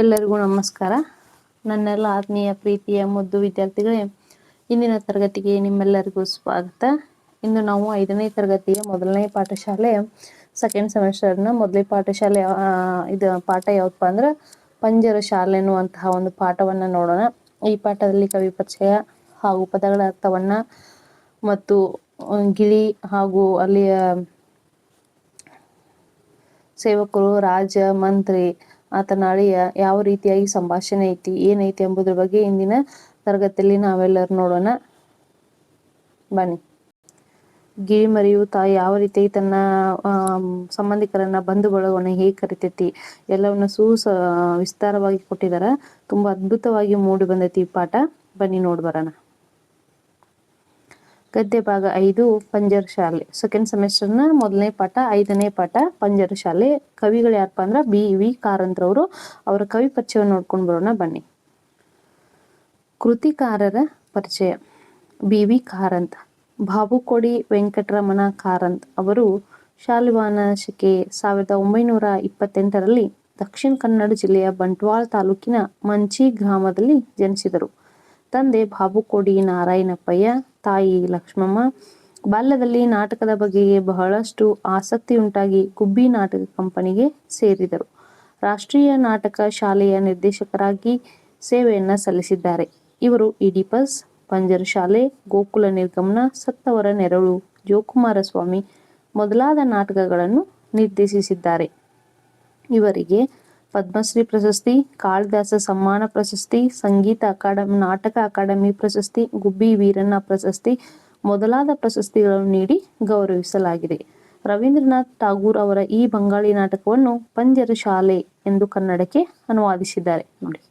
ಎಲ್ಲರಿಗೂ ನಮಸ್ಕಾರ. ನನ್ನೆಲ್ಲ ಆತ್ಮೀಯ ಪ್ರೀತಿಯ ಮುದ್ದು ವಿದ್ಯಾರ್ಥಿಗಳೇ, ಇಂದಿನ ತರಗತಿಗೆ ನಿಮ್ಮೆಲ್ಲರಿಗೂ ಸ್ವಾಗತ. ಇಂದು ನಾವು ಐದನೇ ತರಗತಿಯ ಮೊದಲನೇ ಪಾಠಶಾಲೆ ಸೆಕೆಂಡ್ ಸೆಮಿಸ್ಟರ್ನ ಮೊದಲನೇ ಪಾಠಶಾಲೆ ಇದು ಪಾಠ ಯಾವತ್ತಪ್ಪ ಅಂದ್ರೆ ಪಂಜರ ಶಾಲೆ ಅನ್ನುವಂತಹ ಒಂದು ಪಾಠವನ್ನ ನೋಡೋಣ. ಈ ಪಾಠದಲ್ಲಿ ಕವಿ ಪರಿಚಯ ಹಾಗೂ ಪದಗಳ ಅರ್ಥವನ್ನ ಮತ್ತು ಗಿಳಿ ಹಾಗೂ ಅಲ್ಲಿಯ ಸೇವಕರು, ರಾಜ, ಮಂತ್ರಿ ಆತನ ಅಳಿಯ ಯಾವ ರೀತಿಯಾಗಿ ಸಂಭಾಷಣೆ ಐತಿ, ಏನೈತಿ ಎಂಬುದ್ರ ಬಗ್ಗೆ ಇಂದಿನ ತರಗತಿಯಲ್ಲಿ ನಾವೆಲ್ಲರೂ ನೋಡೋಣ. ಬನ್ನಿ. ಗಿಳಿಮರಿಯು ತಾಯಿ ಯಾವ ರೀತಿ ತನ್ನ ಸಂಬಂಧಿಕರನ್ನ ಬಂಧು ಬಳಗವನ್ನ ಹೇಗೆ ಕರಿತೈತಿ, ಎಲ್ಲವನ್ನ ಸೂಸ ವಿಸ್ತಾರವಾಗಿ ಕೊಟ್ಟಿದಾರ. ತುಂಬಾ ಅದ್ಭುತವಾಗಿ ಮೂಡಿ ಬಂದೈತಿ ಈ ಪಾಠ. ಬನ್ನಿ ನೋಡ್ ಬರೋಣ. ಗದ್ಯ ಭಾಗ ಐದು, ಪಂಜರ ಶಾಲೆ. ಸೆಕೆಂಡ್ ಸೆಮಿಸ್ಟರ್ನ ಮೊದಲನೇ ಪಾಠ, ಐದನೇ ಪಾಠ, ಪಂಜರ ಶಾಲೆ. ಕವಿಗಳು ಯಾರಪ್ಪ ಅಂದ್ರ ಬಿ ವಿ ಕಾರಂತ್ರವರು ಅವರ ಕವಿ ಪರಿಚಯವನ್ನು ನೋಡ್ಕೊಂಡು ಬರೋಣ, ಬನ್ನಿ. ಕೃತಿಕಾರರ ಪರಿಚಯ. ಬಿ ವಿ ಕಾರಂತ್, ಬಾಬುಕೋಡಿ ವೆಂಕಟರಮಣ ಕಾರಂತ್ ಅವರು ಶಾಲಿವಾನ ಶಕೆ ಸಾವಿರದ ಒಂಬೈನೂರ ಇಪ್ಪತ್ತೆಂಟರಲ್ಲಿ ದಕ್ಷಿಣ ಕನ್ನಡ ಜಿಲ್ಲೆಯ ಬಂಟ್ವಾಳ ತಾಲೂಕಿನ ಮಂಚಿ ಗ್ರಾಮದಲ್ಲಿ ಜನಿಸಿದರು. ತಂದೆ ಬಾಬುಕೋಡಿ ನಾರಾಯಣಪ್ಪಯ್ಯ ತಾಯಿ ಲಕ್ಷ್ಮಮ್ಮ, ಬಾಲ್ಯದಲ್ಲಿ ನಾಟಕದ ಬಗೆಗೆ ಬಹಳಷ್ಟು ಆಸಕ್ತಿ ಉಂಟಾಗಿ ಗುಬ್ಬಿ ನಾಟಕ ಕಂಪನಿಗೆ ಸೇರಿದರು. ರಾಷ್ಟ್ರೀಯ ನಾಟಕ ಶಾಲೆಯ ನಿರ್ದೇಶಕರಾಗಿ ಸೇವೆಯನ್ನ ಸಲ್ಲಿಸಿದ್ದಾರೆ. ಇವರು ಇಡಿಪಸ್ ಪಂಜರ ಶಾಲೆ, ಗೋಕುಲ ನಿರ್ಗಮನ, ಸತ್ತವರ ನೆರಳು ಜೋಕುಮಾರ ಸ್ವಾಮಿ ಮೊದಲಾದ ನಾಟಕಗಳನ್ನು ನಿರ್ದೇಶಿಸಿದ್ದಾರೆ. ಇವರಿಗೆ ಪದ್ಮಶ್ರೀ ಪ್ರಶಸ್ತಿ, ಕಾಳಿದಾಸ ಸಮ್ಮಾನ ಪ್ರಶಸ್ತಿ, ಸಂಗೀತ ಅಕಾಡೆಮಿ, ನಾಟಕ ಅಕಾಡೆಮಿ ಪ್ರಶಸ್ತಿ, ಗುಬ್ಬಿ ವೀರಣ್ಣ ಪ್ರಶಸ್ತಿ ಮೊದಲಾದ ಪ್ರಶಸ್ತಿಗಳನ್ನು ನೀಡಿ ಗೌರವಿಸಲಾಗಿದೆ. ರವೀಂದ್ರನಾಥ್ ಠಾಗೂರ್ ಅವರ ಈ ಬಂಗಾಳಿ ನಾಟಕವನ್ನು ಪಂಜರ ಶಾಲೆ ಎಂದು ಕನ್ನಡಕ್ಕೆ ಅನುವಾದಿಸಿದ್ದಾರೆ. ನೋಡಿ.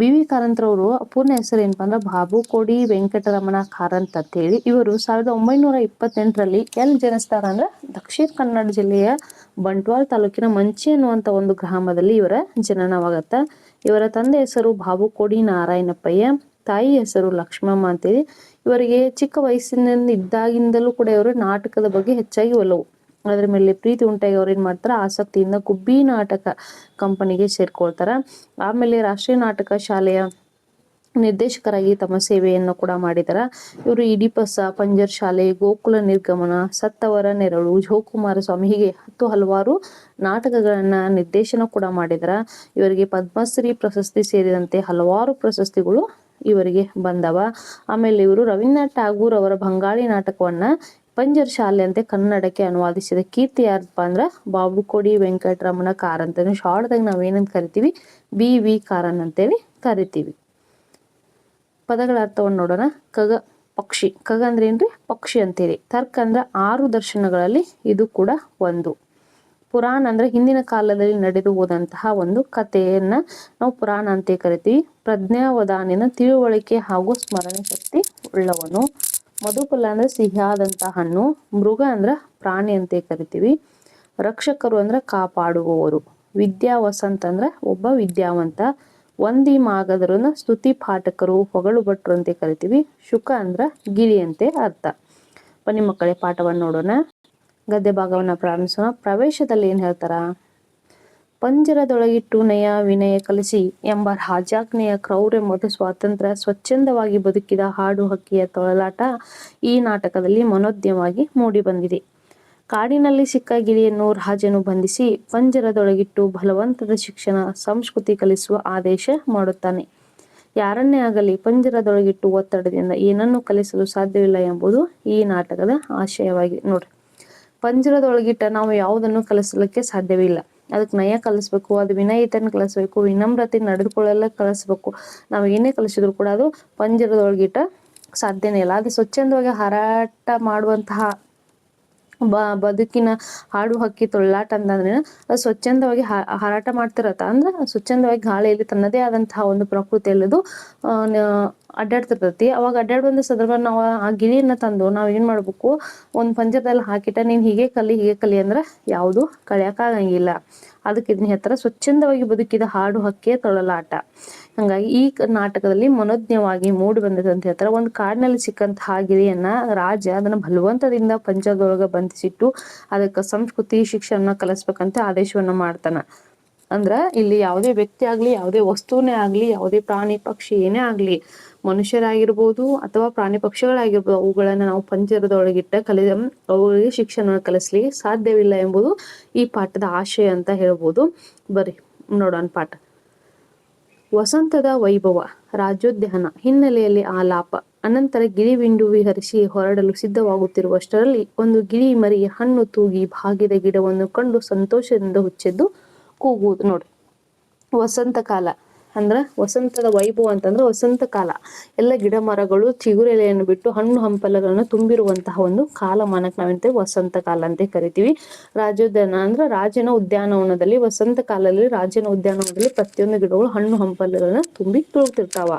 ಬಿ ವಿ ಕಾರಂತ್ರವರು ಪೂರ್ಣ ಹೆಸರು ಏನಪ್ಪ ಅಂದ್ರೆ ಬಾಬು ಕೋಡಿ ವೆಂಕಟರಮಣ ಕಾರಂತ್ ಅಂತ ಹೇಳಿ. ಇವರು ಸಾವಿರದ ಒಂಬೈನೂರ ಇಪ್ಪತ್ತೆಂಟರಲ್ಲಿ ಎಲ್ಲಿ ಜನಿಸ್ತಾರ ಅಂದ್ರೆ ದಕ್ಷಿಣ ಕನ್ನಡ ಜಿಲ್ಲೆಯ ಬಂಟ್ವಾಳ ತಾಲೂಕಿನ ಮಂಚಿ ಅನ್ನುವಂತ ಒಂದು ಗ್ರಾಮದಲ್ಲಿ ಇವರ ಜನನವಾಗತ್ತ. ಇವರ ತಂದೆ ಹೆಸರು ಬಾಬು ಕೋಡಿ ನಾರಾಯಣಪ್ಪಯ್ಯ, ತಾಯಿ ಹೆಸರು ಲಕ್ಷ್ಮಮ್ಮ ಅಂತೇಳಿ ಇವರಿಗೆ ಚಿಕ್ಕ ವಯಸ್ಸಿನಿಂದ ಇದ್ದಾಗಿಂದಲೂ ಕೂಡ ಇವರು ನಾಟಕದ ಬಗ್ಗೆ ಹೆಚ್ಚಾಗಿ ಒಲವು. ಅದ್ರ ಮೇಲೆ ಪ್ರೀತಿ ಉಂಟಾಗಿ ಅವ್ರು ಏನ್ ಮಾಡ್ತಾರ? ಆಸಕ್ತಿಯಿಂದ ಗುಬ್ಬಿ ನಾಟಕ ಕಂಪನಿಗೆ ಸೇರ್ಕೊಳ್ತಾರ. ಆಮೇಲೆ ರಾಷ್ಟ್ರೀಯ ನಾಟಕ ಶಾಲೆಯ ನಿರ್ದೇಶಕರಾಗಿ ತಮ್ಮ ಸೇವೆಯನ್ನು ಕೂಡ ಮಾಡಿದಾರ. ಇವರು ಇಡಿಪಸ, ಪಂಜರ್ ಶಾಲೆ, ಗೋಕುಲ ನಿರ್ಗಮನ, ಸತ್ತವರ ನೆರಳು ಜೋಕುಮಾರ ಸ್ವಾಮಿ ಹೀಗೆ ಹತ್ತು ಹಲವಾರು ನಾಟಕಗಳನ್ನ ನಿರ್ದೇಶನ ಕೂಡ ಮಾಡಿದಾರ. ಇವರಿಗೆ ಪದ್ಮಶ್ರೀ ಪ್ರಶಸ್ತಿ ಸೇರಿದಂತೆ ಹಲವಾರು ಪ್ರಶಸ್ತಿಗಳು ಇವರಿಗೆ ಬಂದವ. ಆಮೇಲೆ ಇವರು ರವೀಂದ್ರನಾಥ್ ಠಾಗೂರ್ ಅವರ ಬಂಗಾಳಿ ನಾಟಕವನ್ನ ಪಂಜರ್ ಶಾಲೆ ಅಂತೆ ಕನ್ನಡಕ್ಕೆ ಅನುವಾದಿಸಿದ ಕೀರ್ತಿ ಯಾರಪ್ಪ ಅಂದ್ರ ಬಾಬುಕೋಡಿ ವೆಂಕಟರಮಣ ಕಾರಂತನ ಶಾರ್ಟ್ದಾಗ ನಾವೇನಂತ ಕರಿತೀವಿ? ಬಿ ವಿ ಕಾರನ್ ಅಂತೇಳಿ ಕರಿತೀವಿ. ಪದಗಳ ಅರ್ಥವನ್ನು ನೋಡೋಣ. ಕಗ, ಪಕ್ಷಿ. ಕಗ ಅಂದ್ರೆ ಏನ್ರಿ? ಪಕ್ಷಿ ಅಂತೇಳಿ. ತರ್ಕ ಅಂದ್ರೆ ಆರು ದರ್ಶನಗಳಲ್ಲಿ ಇದು ಕೂಡ ಒಂದು. ಪುರಾಣ ಅಂದ್ರೆ ಹಿಂದಿನ ಕಾಲದಲ್ಲಿ ನಡೆದು ಹೋದಂತಹ ಒಂದು ಕಥೆಯನ್ನ ನಾವು ಪುರಾಣ ಅಂತ ಕರಿತೀವಿ. ಪ್ರಜ್ಞಾವಧಾನಿನ ತಿಳುವಳಿಕೆ ಹಾಗೂ ಸ್ಮರಣೆ ಶಕ್ತಿ ಉಳ್ಳವನು. ಮಧುಫಲ ಅಂದ್ರೆ ಸಿಹಿಯಾದಂಥ ಹಣ್ಣು, ಮೃಗ ಅಂದ್ರ ಪ್ರಾಣಿ ಅಂತ ಕರಿತೀವಿ. ರಕ್ಷಕರು ಅಂದ್ರ ಕಾಪಾಡುವವರು. ವಿದ್ಯಾ ವಸಂತ ಅಂದ್ರ ಒಬ್ಬ ವಿದ್ಯಾವಂತ. ಒಂದಿ ಮಾಗದರನ್ನ ಸ್ತುತಿ ಪಾಠಕರು, ಹೊಗಳು ಭಟ್ರು ಅಂತ ಕರಿತೀವಿ. ಶುಕ ಅಂದ್ರ ಗಿಳಿ ಅಂತೆ ಅರ್ಥ. ಬನ್ನಿ ಮಕ್ಕಳೇ, ಪಾಠವನ್ನು ನೋಡೋಣ. ಗದ್ಯ ಭಾಗವನ್ನ ಪ್ರಾರಂಭಿಸೋಣ. ಪ್ರವೇಶದಲ್ಲಿ ಏನ್ ಹೇಳ್ತಾರ? ಪಂಜರದೊಳಗಿಟ್ಟು ನಯ ವಿನಯ ಕಲಿಸಿ ಎಂಬ ರಾಜಾಜ್ಞೆಯ ಕ್ರೌರ್ಯ ಮತ್ತು ಸ್ವಾತಂತ್ರ್ಯ ಸ್ವಚ್ಛಂದವಾಗಿ ಬದುಕಿದ ಹಾಡು ಹಕ್ಕಿಯ ತೊಳಲಾಟ ಈ ನಾಟಕದಲ್ಲಿ ಮನೋದ್ಯವಾಗಿ ಮೂಡಿಬಂದಿದೆ. ಕಾಡಿನಲ್ಲಿ ಸಿಕ್ಕ ಗಿಳಿಯನ್ನು ರಾಜನು ಬಂಧಿಸಿ ಪಂಜರದೊಳಗಿಟ್ಟು ಬಲವಂತದ ಶಿಕ್ಷಣ, ಸಂಸ್ಕೃತಿ ಕಲಿಸುವ ಆದೇಶ ಮಾಡುತ್ತಾನೆ. ಯಾರನ್ನೇ ಆಗಲಿ ಪಂಜರದೊಳಗಿಟ್ಟು ಒತ್ತಡದಿಂದ ಏನನ್ನು ಕಲಿಸಲು ಸಾಧ್ಯವಿಲ್ಲ ಎಂಬುದು ಈ ನಾಟಕದ ಆಶಯವಾಗಿದೆ ನೋಡ್ರಿ. ಪಂಜರದೊಳಗಿಟ್ಟ ನಾವು ಯಾವುದನ್ನು ಕಲಿಸಲಿಕ್ಕೆ ಸಾಧ್ಯವಿಲ್ಲ. ಅದಕ್ಕೆ ನಯ ಕಲಿಸ್ಬೇಕು, ಅದು ವಿನಯಿತನ ಕಲಿಸ್ಬೇಕು, ವಿನಮ್ರತೆ ನಡೆದುಕೊಳ್ಳೆಲ್ಲ ಕಲಿಸ್ಬೇಕು. ನಾವು ಏನೇ ಕಲಿಸಿದ್ರು ಕೂಡ ಅದು ಪಂಜರದೊಳಗಿಟ್ಟ ಸಾಧ್ಯನೇ ಇಲ್ಲ. ಅದು ಸ್ವಚ್ಛಂದವಾಗಿ ಹಾರಾಟ ಮಾಡುವಂತಹ ಬ, ಬದುಕಿನ ಹಾಡು ಹಕ್ಕಿ ತೊಳ್ಳಾಟ ಅಂತಂದ್ರೆ ಸ್ವಚ್ಛಂದವಾಗಿ ಹಾರಾಟ ಮಾಡ್ತಿರತ್ತ. ಅಂದ್ರೆ ಸ್ವಚ್ಛಂದವಾಗಿ ಗಾಳಿಯಲ್ಲಿ ತನ್ನದೇ ಆದಂತಹ ಒಂದು ಪ್ರಕೃತಿಯಲ್ಲಿ ಅದು ಅಡ್ಡಾಡ್ತಿರ್ತೈತಿ. ಅವಾಗ ಅಡ್ಡಾಡುವಂತ ಸಂದರ್ಭ ನಾವು ಆ ಗಿಳಿಯನ್ನ ತಂದು ನಾವ್ ಏನ್ ಮಾಡ್ಬೇಕು? ಒಂದ್ ಪಂಜರದಲ್ಲಿ ಹಾಕಿಟ್ಟ ನೀನ್ ಹೀಗೆ ಕಲಿ ಹೀಗೆ ಕಲಿ ಅಂದ್ರ ಯಾವುದು ಆಗಂಗಿಲ್ಲ. ಅದಕ್ಕೆ ಇದನ್ನ ಹೇಳ್ತಾರ ಸ್ವಚ್ಛಂದವಾಗಿ ಬದುಕಿದ ಹಾಡು ಹಕ್ಕಿ ತೊಳಲಾಟ. ಹಂಗಾಗಿ ಈ ನಾಟಕದಲ್ಲಿ ಮನೋಜ್ಞವಾಗಿ ಮೂಡಿ ಬಂದಿದೆ ಅಂತ ಹೇಳ್ತಾರೆ ಒಂದು ಕಾಡಿನಲ್ಲಿ ಸಿಕ್ಕಂತಹ ಗಿರಿಯನ್ನ ರಾಜ ಅದನ್ನ ಬಲವಂತದಿಂದ ಪಂಚದೊಳಗ ಬಂಧಿಸಿಟ್ಟು ಅದಕ್ಕೆ ಸಂಸ್ಕೃತಿ ಶಿಕ್ಷಣ ಕಲಿಸ್ಬೇಕಂತ ಆದೇಶವನ್ನ ಮಾಡ್ತಾನ. ಅಂದ್ರ ಇಲ್ಲಿ ಯಾವುದೇ ವ್ಯಕ್ತಿ ಆಗ್ಲಿ, ಯಾವುದೇ ವಸ್ತುನೇ ಆಗ್ಲಿ, ಯಾವುದೇ ಪ್ರಾಣಿ ಪಕ್ಷಿ ಏನೇ ಆಗ್ಲಿ, ಮನುಷ್ಯರಾಗಿರ್ಬೋದು ಅಥವಾ ಪ್ರಾಣಿ ಪಕ್ಷಿಗಳಾಗಿರ್ಬೋದು, ಅವುಗಳನ್ನ ನಾವು ಪಂಜರದೊಳಗಿಟ್ಟ ಕಲಿ ಅವುಗಳಿಗೆ ಶಿಕ್ಷಣ ಕಲಿಸ್ಲಿಕ್ಕೆ ಸಾಧ್ಯವಿಲ್ಲ ಎಂಬುದು ಈ ಪಾಠದ ಆಶಯ ಅಂತ ಹೇಳ್ಬೋದು. ಬರ್ರಿ, ನೋಡೋಣ ಪಾಠ. ವಸಂತದ ವೈಭವ, ರಾಜ್ಯೋದ್ಯಾನ, ಹಿನ್ನೆಲೆಯಲ್ಲಿ ಆಲಾಪ, ಅನಂತರ ಗಿಳಿವಿಂಡು ವಿಹರಿಸಿ ಹೊರಡಲು ಸಿದ್ಧವಾಗುತ್ತಿರುವಷ್ಟರಲ್ಲಿ ಒಂದು ಗಿಳಿ ಮರಿ ಹಣ್ಣು ತೂಗಿ ಭಾಗಿದ ಗಿಡವನ್ನು ಕಂಡು ಸಂತೋಷದಿಂದ ಹುಚ್ಚೆದ್ದು ಕೂಗುವುದು. ನೋಡಿ ವಸಂತ ಕಾಲ ಅಂದ್ರ ವಸಂತದ ವೈಭವ ಅಂತಂದ್ರೆ ವಸಂತ ಕಾಲ. ಎಲ್ಲ ಗಿಡ ಮರಗಳು ಚಿಗುರೆಲೆಯನ್ನು ಬಿಟ್ಟು ಹಣ್ಣು ಹಂಪಲಗಳನ್ನು ತುಂಬಿರುವಂತಹ ಒಂದು ಕಾಲಮಾನಕ್ಕೆ ನಾವೇಂತೇವೆ ವಸಂತ ಕಾಲ ಅಂತ ಕರಿತೀವಿ. ರಾಜೋದ್ಯಾನ ಅಂದ್ರೆ ರಾಜನ ಉದ್ಯಾನವನದಲ್ಲಿ, ವಸಂತ ಕಾಲದಲ್ಲಿ ರಾಜನ ಉದ್ಯಾನವನದಲ್ಲಿ ಪ್ರತಿಯೊಂದು ಗಿಡಗಳು ಹಣ್ಣು ಹಂಪಲಗಳನ್ನ ತುಂಬಿ ತುಳುಕ್ತಿರ್ತಾವ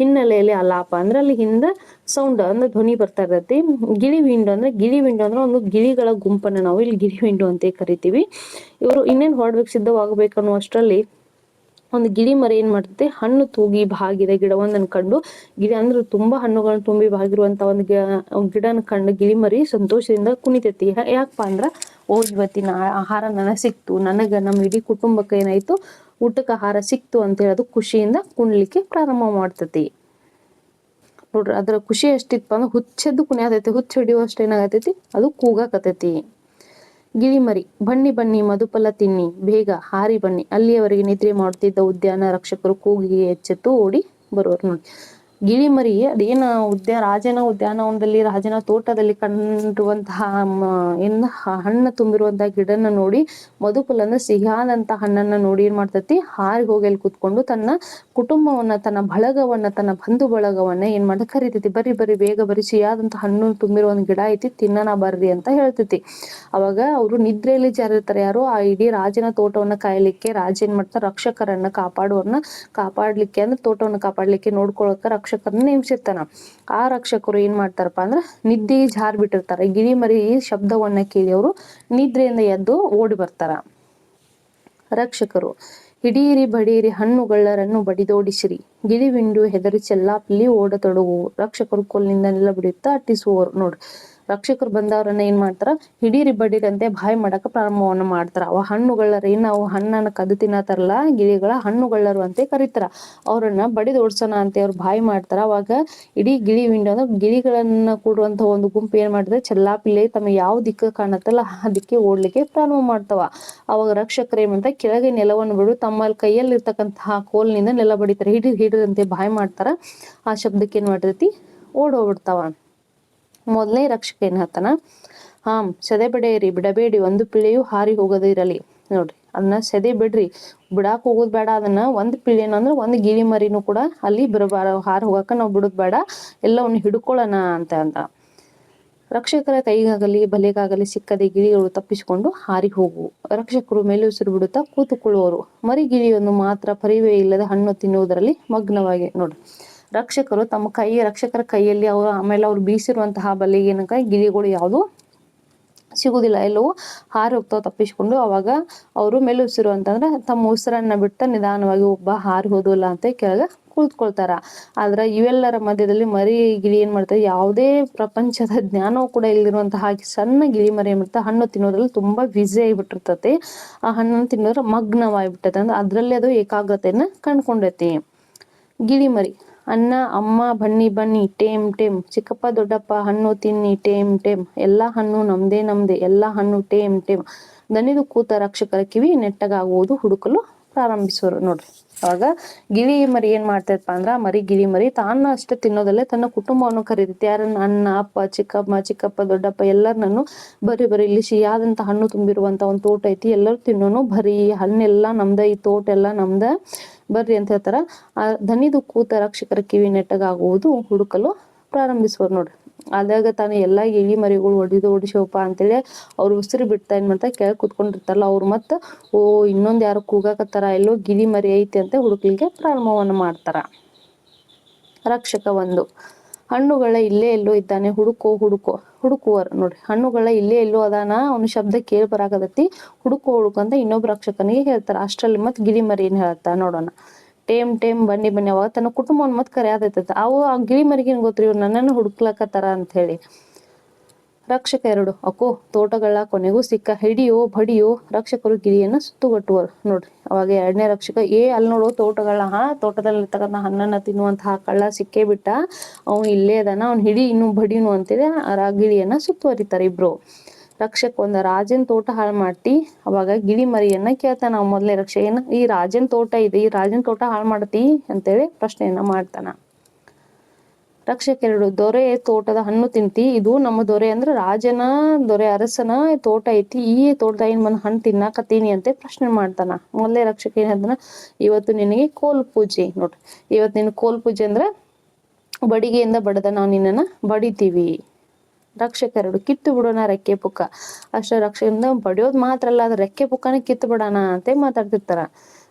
ಹಿನ್ನೆಲೆಯಲ್ಲಿ ಅಲಾಪ ಅಂದ್ರೆ ಅಲ್ಲಿ ಹಿಂದೆ ಸೌಂಡ್ ಅಂದ್ರೆ ಧ್ವನಿ ಬರ್ತಾ ಇರತ್ತೆ. ಗಿಳಿ ವಿಂಡು ಅಂದ್ರೆ ಗಿಳಿ ವಿಂಡು ಅಂದ್ರೆ ಒಂದು ಗಿಳಿಗಳ ಗುಂಪನ್ನ ನಾವು ಇಲ್ಲಿ ಗಿಳಿ ವಿಂಡು ಅಂತ ಕರಿತೀವಿ. ಇವರು ಇನ್ನೇನು ಹೊರಡ್ಬೇಕು ಸಿದ್ಧವಾಗಬೇಕು ಅನ್ನುವಷ್ಟರಲ್ಲಿ ಒಂದು ಗಿಳಿ ಮರಿ ಏನ್ ಮಾಡ್ತೈತಿ? ಹಣ್ಣು ತೂಗಿ ಬಾಗಿದೆ ಗಿಡವೊಂದನ್ನು ಕಂಡು. ಗಿಡ ಅಂದ್ರೆ ತುಂಬಾ ಹಣ್ಣುಗಳನ್ನ ತುಂಬಿ ಬಾಗಿರುವಂತ ಒಂದು ಗಿಡನ ಕಂಡು ಗಿಳಿ ಮರಿ ಸಂತೋಷದಿಂದ ಕುಣಿತೈತಿ. ಯಾಕಪ್ಪ ಅಂದ್ರ, ಓ, ಇವತ್ತಿನ ಆಹಾರ ನನಗೆ ಸಿಕ್ತು. ನನಗ ನಮ್ಮ ಇಡೀ ಕುಟುಂಬಕ್ಕೆ ಏನಾಯ್ತು? ಊಟಕ್ಕೆ ಆಹಾರ ಸಿಕ್ತು ಅಂತ ಹೇಳೋದು ಖುಷಿಯಿಂದ ಕುಣ್ಲಿಕ್ಕೆ ಪ್ರಾರಂಭ ಮಾಡ್ತತಿ. ನೋಡ್ರಿ, ಅದ್ರ ಖುಷಿ ಎಷ್ಟಿತ್ತು ಅಂದ್ರೆ, ಹುಚ್ಚದ್ದು ಕುಣಿಯತೈತಿ. ಹುಚ್ಚ ಹಿಡಿಯುವಷ್ಟು ಏನಾಗತೈತಿ? ಅದು ಕೂಗಾಕತೈತಿ. ಗಿಳಿಮರಿ ಬನ್ನಿ ಬನ್ನಿ ಮಧುಫಲ ತಿನ್ನಿ, ಬೇಗ ಹಾರಿ ಬನ್ನಿ. ಅಲ್ಲಿಯವರೆಗೆ ನಿದ್ರೆ ಮಾಡುತ್ತಿದ್ದ ಉದ್ಯಾನ ರಕ್ಷಕರು ಕೂಗಿಗೆ ಎಚ್ಚೆತ್ತು ಓಡಿ ಬರುವರು ನೋಡಿ. ಗಿಳಿಮರಿ ಅದೇನ ಉದ್ಯಾನ ರಾಜನ ಉದ್ಯಾನವನದಲ್ಲಿ, ರಾಜನ ತೋಟದಲ್ಲಿ ಕಂಡಿರುವಂತಹ ಏನ್, ಹಣ್ಣು ತುಂಬಿರುವಂತಹ ಗಿಡನ ನೋಡಿ ಮಧುಫಲ ಅಂದ್ರೆ ಸಿಹಿಯಾದಂತಹ ಹಣ್ಣನ್ನ ನೋಡಿ ಏನ್ ಮಾಡ್ತತಿ, ಹಾರಿ ಹೋಗಿ ಅಲ್ಲಿ ಕುತ್ಕೊಂಡು ತನ್ನ ಕುಟುಂಬವನ್ನ, ತನ್ನ ಬಳಗವನ್ನ, ತನ್ನ ಬಂಧು ಬಳಗವನ್ನ ಏನ್ ಮಾಡ್ತ ಕರಿತೈತಿ, ಬರಿ ಬರಿ, ಬೇಗ ಬರಿ ಸಿಹಿಯಾದಂತಹ ಹಣ್ಣು ತುಂಬಿರುವ ಒಂದು ಗಿಡ ಐತಿ ತಿನ್ನನ ಬರ್ರಿ ಅಂತ ಹೇಳ್ತೈತಿ. ಅವಾಗ ಅವರು ನಿದ್ರೆಯಲ್ಲಿ ಜಾರಿರ್ತಾರೆ ಯಾರು, ಆ ಇಡೀ ರಾಜನ ತೋಟವನ್ನ ಕಾಯಲಿಕ್ಕೆ, ರಾಜ ಏನ್ ಮಾಡ್ತಾರ, ರಕ್ಷಕರನ್ನ ಕಾಪಾಡುವನ್ನ ಕಾಪಾಡ್ಲಿಕ್ಕೆ ಅಂದ್ರೆ ತೋಟವನ್ನ ಕಾಪಾಡ್ಲಿಕ್ಕೆ ನೋಡ್ಕೊಳಕ ರಕ್ಷಕರನ್ನ ನೇಮಿಸಿರ್ತಾನ. ಆ ರಕ್ಷಕರು ಏನ್ ಮಾಡ್ತಾರಪ್ಪ ಅಂದ್ರ ನಿದ್ದೆ ಜಾರ್ ಬಿಟ್ಟಿರ್ತಾರ. ಗಿಳಿ ಮರಿ ಶಬ್ದವನ್ನ ಕೇಳಿ ಅವರು ನಿದ್ರೆಯಿಂದ ಎದ್ದು ಓಡಿ ಬರ್ತಾರ. ರಕ್ಷಕರು ಹಿಡಿಯಿರಿ ಬಡಿಯಿರಿ ಹಣ್ಣುಗಳರನ್ನು ಬಡಿದೋಡಿಸಿರಿ. ಗಿಳಿವಿಂಡು ಹೆದರಿ ಚೆಲ್ಲಾಪಿಲ್ಲಿ ಓಡತೊಡಗುವು ರಕ್ಷಕರು ಕೊಲ್ಲಿಂದ ನೆಲ ಬಿಡುತ್ತಾ ಅಟ್ಟಿಸುವವರು ನೋಡ್ರಿ ರಕ್ಷಕರು ಬಂದವರನ್ನ ಏನ್ ಮಾಡ್ತಾರ? ಹಿಡೀರಿ ಬಡೀರಂತೆ ಬಾಯಿ ಮಾಡಕ ಪ್ರಾರಂಭವನ್ನ ಮಾಡ್ತಾರ. ಅವ ಹಣ್ಣುಗಳ ಏನ್ ಅವು ಹಣ್ಣನ್ನ ಕದ್ದು ತಿನ್ನತಾರಲ್ಲ? ಗಿಳಿಗಳ ಹಣ್ಣುಗಳರು ಅಂತ ಕರೀತಾರ. ಅವ್ರನ್ನ ಬಡಿದ ಓಡ್ಸೋಣ ಅಂತ ಅವ್ರು ಬಾಯಿ ಮಾಡ್ತಾರ. ಅವಾಗ ಇಡೀ ಗಿಳಿ ವಿಂಡೋ ಅಂದ್ರೆ ಗಿಳಿಗಳನ್ನ ಕೂಡುವಂತ ಒಂದು ಗುಂಪು ಏನ್ ಮಾಡ್ತಾರೆ ಚೆಲ್ಲಾಪಿಲೆ ತಮ್ಮ ಯಾವ ದಿಕ್ಕ ಕಾಣತ್ತಲ್ಲ, ಆ ದಿಕ್ಕೆ ಓಡ್ಲಿಕ್ಕೆ ಪ್ರಾರಂಭ ಮಾಡ್ತಾವ. ಅವಾಗ ರಕ್ಷಕರು ಏನ್ ಮಾಡ್ತಾರೆ? ಕೆಳಗೆ ನೆಲವನ್ನು ಬಿಡು ತಮ್ಮ ಕೈಯಲ್ಲಿ ಇರ್ತಕ್ಕಂತಹ ಕೋಲ್ನಿಂದ ನೆಲ ಬಡಿತಾರೆ. ಹಿಡಿ ಹಿಡಿದಂತೆ ಬಾಯಿ ಮಾಡ್ತಾರ. ಆ ಶಬ್ದಕ್ಕೆ ಏನ್ ಮಾಡಿರ್ತೈತಿ ಓಡೋಗ್ಬಿಡ್ತಾವ ಮೊದಲನೇ ರಕ್ಷಕ ಹೇಳ್ತಾನ? ಹಾಂ, ಸೆದೆ ಬಿಡೆಯಿರಿ, ಬಿಡಬೇಡಿ, ಒಂದು ಪಿಳಿಯು ಹಾರಿ ಹೋಗೋದೇ ಇರಲಿ. ನೋಡ್ರಿ, ಅದನ್ನ ಸೆದೆ ಬಿಡ್ರಿ. ಬಿಡಾಕ್ ಹೋಗೋದ್ ಬೇಡ, ಅದನ್ನ ಒಂದ್ ಪಿಳಿ ಏನಂದ್ರೆ ಒಂದ್ ಗಿಳಿ ಮರಿನೂ ಕೂಡ ಅಲ್ಲಿ ಬರಬಾರ ಹಾರ ಹೋಗಾಕ ನಾವು ಬಿಡೋದ್ ಬೇಡ. ಎಲ್ಲವನ್ನು ಹಿಡ್ಕೊಳ್ಳೋಣ ಅಂತ ಅಂತ ರಕ್ಷಕರ ಕೈಗಾಗಲಿ, ಬಲೆಗಾಗಲಿ ಸಿಕ್ಕದೆ ಗಿಳಿಗಳು ತಪ್ಪಿಸಿಕೊಂಡು ಹಾರಿ ಹೋಗು. ರಕ್ಷಕರು ಮೇಲೆ ಉಸಿರು ಬಿಡುತ್ತಾ ಕೂತುಕೊಳ್ಳುವರು. ಮರಿ ಗಿಳಿಯನ್ನು ಮಾತ್ರ ಪರಿವೇ ಇಲ್ಲದೆ ಹಣ್ಣು ತಿನ್ನುವುದರಲ್ಲಿ ಮಗ್ನವಾಗಿ, ನೋಡ್ರಿ. ರಕ್ಷಕರು ತಮ್ಮ ಕೈ, ರಕ್ಷಕರ ಕೈಯಲ್ಲಿ ಅವರು ಆಮೇಲೆ ಅವ್ರು ಬೀಸಿರುವಂತಹ ಬಲೆಗೆ ಗಿಳಿಗಳು ಯಾವುದು ಸಿಗುವುದಿಲ್ಲ. ಎಲ್ಲವೂ ಹಾರಿ ಹೋಗ್ತಾವ ತಪ್ಪಿಸ್ಕೊಂಡು ಅವಾಗ ಅವರು ಮೇಲೆ ಅಂತಂದ್ರೆ ತಮ್ಮ ಉಸಿರನ್ನ ಬಿಟ್ಟ ನಿಧಾನವಾಗಿ ಒಬ್ಬ ಹಾರಿ ಹೋದಿಲ್ಲ ಅಂತ ಕೆಳಗ ಕುಳಿತುಕೊಳ್ತಾರ. ಆದ್ರೆ ಇವೆಲ್ಲರ ಮಧ್ಯದಲ್ಲಿ ಮರಿ ಗಿಳಿ ಏನ್ ಮಾಡ್ತಾರೆ, ಯಾವುದೇ ಪ್ರಪಂಚದ ಜ್ಞಾನವೂ ಕೂಡ ಇಲ್ಲಿರುವಂತಹ ಸಣ್ಣ ಗಿಳಿ ಮರಿ ಏನ್ ಮಾಡ್ತಾರೆ, ಹಣ್ಣು ತಿನ್ನೋದ್ರಲ್ಲಿ ತುಂಬಾ ಬ್ಯುಸಿ ಆಗಿಬಿಟ್ಟಿರ್ತತಿ. ಆ ಹಣ್ಣನ್ನು ತಿನ್ನೋದ್ರ ಮಗ್ನವಾಗಿಬಿಟ್ಟೈತೆ. ಅಂದ್ರೆ ಅದರಲ್ಲಿ ಅದು ಏಕಾಗ್ರತೆಯನ್ನ ಕಂಡ್ಕೊಂಡೈತಿ. ಗಿಳಿ ಮರಿ. ಅಣ್ಣ, ಅಮ್ಮ, ಬನ್ನಿ ಬನ್ನಿ, ಟೇಮ್ ಟೇಮ್, ಚಿಕ್ಕಪ್ಪ, ದೊಡ್ಡಪ್ಪ, ಹಣ್ಣು, ತಿನ್ನಿ, ಟೇಮ್ ಟೇಮ್, ಎಲ್ಲಾ ಹಣ್ಣು ನಮ್ದೇ ನಮ್ದೇ, ಎಲ್ಲಾ ಹಣ್ಣು, ಟೇಮ್ ಟೇಮ್. ದನಿದು ಕೂತ ರಕ್ಷಕರ ಕಿವಿ ನೆಟ್ಟಗಾಗುವುದು ಹುಡುಕಲು ಪ್ರಾರಂಭಿಸೋರು ನೋಡ್ರಿ. ಅವಾಗ ಗಿಳಿ ಮರಿ ಏನ್ ಮಾಡ್ತೈತಪ್ಪ ಅಂದ್ರ, ಮರಿ, ಗಿಳಿ ಮರಿ, ತಾನ ಅಷ್ಟೇ ತಿನ್ನೋದಲ್ಲೇ ತನ್ನ ಕುಟುಂಬವನ್ನು ಕರೀತೈತಿ. ಯಾರನ್ನ ಅಣ್ಣ, ಅಪ್ಪ, ಚಿಕ್ಕಮ್ಮ, ಚಿಕ್ಕಪ್ಪ, ದೊಡ್ಡಪ್ಪ ಎಲ್ಲರನ್ನೂ ಬರೀ ಬರೀ, ಇಲ್ಲಿ ಸಿಹಿಯಾದಂತ ಹಣ್ಣು ತುಂಬಿರುವಂತ ಒಂದು ತೋಟ ಐತಿ, ಎಲ್ಲರೂ ತಿನ್ನೋನು ಬರೀ ಹಣ್ಣೆಲ್ಲ ನಮ್ದ, ಈ ತೋಟ ಎಲ್ಲ ನಮ್ದ. ಬರ್ರಿ ಅಂತ ಹೇಳ್ತಾರ. ಆ ದನಿದು ಕೂತ ರಕ್ಷಕರ ಕಿವಿ ನೆಟ್ಟಗಾಗುವುದು ಹುಡುಕಲು ಪ್ರಾರಂಭಿಸುವ ನೋಡ್ರಿ. ಆದಾಗ ತಾನೇ ಎಲ್ಲಾ ಎಲಿ ಮರಿಗಳು ಒಡಿದು ಹೊಡಿಸೋಪ ಅಂತೇಳಿ ಅವ್ರು ಉಸಿರು ಬಿಡ್ತಾ ಏನ್ ಮಾಡ್ತಾ ಕೆಳಗೆ ಕುತ್ಕೊಂಡಿರ್ತಾರಲ್ಲ ಅವ್ರು ಮತ್ತ, ಓ ಇನ್ನೊಂದು ಯಾರು ಕೂಗಾಕತ್ತಾರ, ಎಲ್ಲೋ ಗಿಳಿ ಮರಿ ಐತಿ ಅಂತ ಹುಡುಕ್ಲಿಕ್ಕೆ ಪ್ರಾರಂಭವನ್ನು ಮಾಡ್ತಾರ. ರಕ್ಷಕ ಒಂದು, ಹಣ್ಣುಗಳ ಇಲ್ಲೇ ಎಲ್ಲೋ ಇದ್ದಾನೆ, ಹುಡುಕೋ ಹುಡುಕೋ. ಹುಡುಕುವರು. ನೋಡ್ರಿ, ಹಣ್ಣುಗಳ ಇಲ್ಲೇ ಎಲ್ಲೋ ಅದಾನ ಒಂದು ಶಬ್ದ ಕೇಳಿ ಬರಾಕತೈತಿ ಹುಡುಕು ಹುಡುಕು ಅಂತ ಇನ್ನೊಬ್ಬ ರಕ್ಷಕನಿಗೆ ಹೇಳ್ತಾರ. ಅಷ್ಟ್ರಲ್ಲಿ ಮತ್ ಗಿಳಿಮರಿ ಏನ್ ಹೇಳ್ತಾ ನೋಡೋಣ. ಟೇಮ್ ಟೇಮ್, ಬನ್ನಿ ಬನ್ನಿ, ಅವಾಗ ತನ್ನ ಕುಟುಂಬವನ್ನು ಮತ್ ಕರೆಯಾದೈತದ ಅವು ಆ ಗಿಳಿ ಮರಿಗೇನ್ ಗೊತ್ತ್ರಿ, ಇವ್ರು ನನ್ನನ್ನು ಹುಡುಕ್ಲಕತ್ತಾರ ಅಂತ ಹೇಳಿ. ರಕ್ಷಕ ಎರಡು. ಅಕೋ ತೋಟಗಳ ಕೊನೆಗೂ ಸಿಕ್ಕ ಹಿಡಿಯೋ, ಬಡಿಯೋ ರಕ್ಷಕರು ಗಿರಿಯನ್ನು ಸುತ್ತುಗಟ್ಟುವರು. ನೋಡ್ರಿ, ಅವಾಗ ಎರಡನೇ ರಕ್ಷಕ, ಏ, ಅಲ್ಲಿ ನೋಡು ತೋಟಗಳ ಹಾ ತೋಟದಲ್ಲಿರ್ತಕ್ಕಂಥ ಹಣ್ಣನ್ನ ತಿನ್ನುವಂತಹ ಕಳ್ಳ ಸಿಕ್ಕೇ ಬಿಟ್ಟ. ಅವ್ನು ಇಲ್ಲೇ ಅದಾನ, ಅವ್ನು ಹಿಡಿ, ಇನ್ನು ಬಡಿನು ಅಂತಿದೆ. ಆ ಗಿಳಿಯನ್ನ ಸುತ್ತುವರಿತಾರೆ ಇಬ್ರು. ರಕ್ಷಕ ಒಂದ, ರಾಜನ್ ತೋಟ ಹಾಳು ಮಾಡ್ತಿ. ಅವಾಗ ಗಿಳಿ ಮರಿಯನ್ನ ಕೇಳ್ತಾನ ನಾವು ಮೊದ್ಲೇ ರಕ್ಷ ಏನ ಈ ರಾಜನ್ ತೋಟ ಇದೆ, ಈ ರಾಜನ್ ತೋಟ ಹಾಳು ಮಾಡತಿ? ಅಂತೇಳಿ ಪ್ರಶ್ನೆಯನ್ನ ಮಾಡ್ತಾನ. ರಕ್ಷಕ ಎರಡು ದೊರೆ ತೋಟದ ಹಣ್ಣು ತಿಂತಿ. ಇದು ನಮ್ಮ ದೊರೆ ಅಂದ್ರೆ ರಾಜನ ದೊರೆ, ಅರಸನ ತೋಟ ಐತಿ. ಈ ತೋಟದ ಏನ್ ಬಂದ್ ಹಣ್ಣು ತಿನ್ನಾಕತ್ತೀನಿ ಅಂತ ಪ್ರಶ್ನೆ ಮಾಡ್ತಾನ. ಮೊದಲೇ ರಕ್ಷಕ ಏನ್ ಹೇಳ್ತಾನ, ಇವತ್ತು ನಿನಗೆ ಕೋಲ್ ಪೂಜೆ. ನೋಡ್ರಿ, ಇವತ್ತು ನಿನ್ ಕೋಲ್ ಪೂಜೆ ಅಂದ್ರೆ ಬಡಿಗೆಯಿಂದ ಬಡದ ನಾವು ನಿನ್ನನ್ನ ಬಡಿತೀವಿ. ರಕ್ಷಕರಡು ಕಿತ್ತು ಬಿಡೋಣ ರೆಕ್ಕೆ ಪುಕ್ಕ. ಅಷ್ಟ, ರಕ್ಷಕರಿಂದ ಬಡಿಯೋದ್ ಮಾತ್ರ ಅಲ್ಲ, ಅದ್ ರೆಕ್ಕೆ ಪುಕ್ಕನೇ ಕಿತ್ತು ಬಿಡೋಣ ಅಂತ ಮಾತಾಡ್ತಿರ್ತಾರ.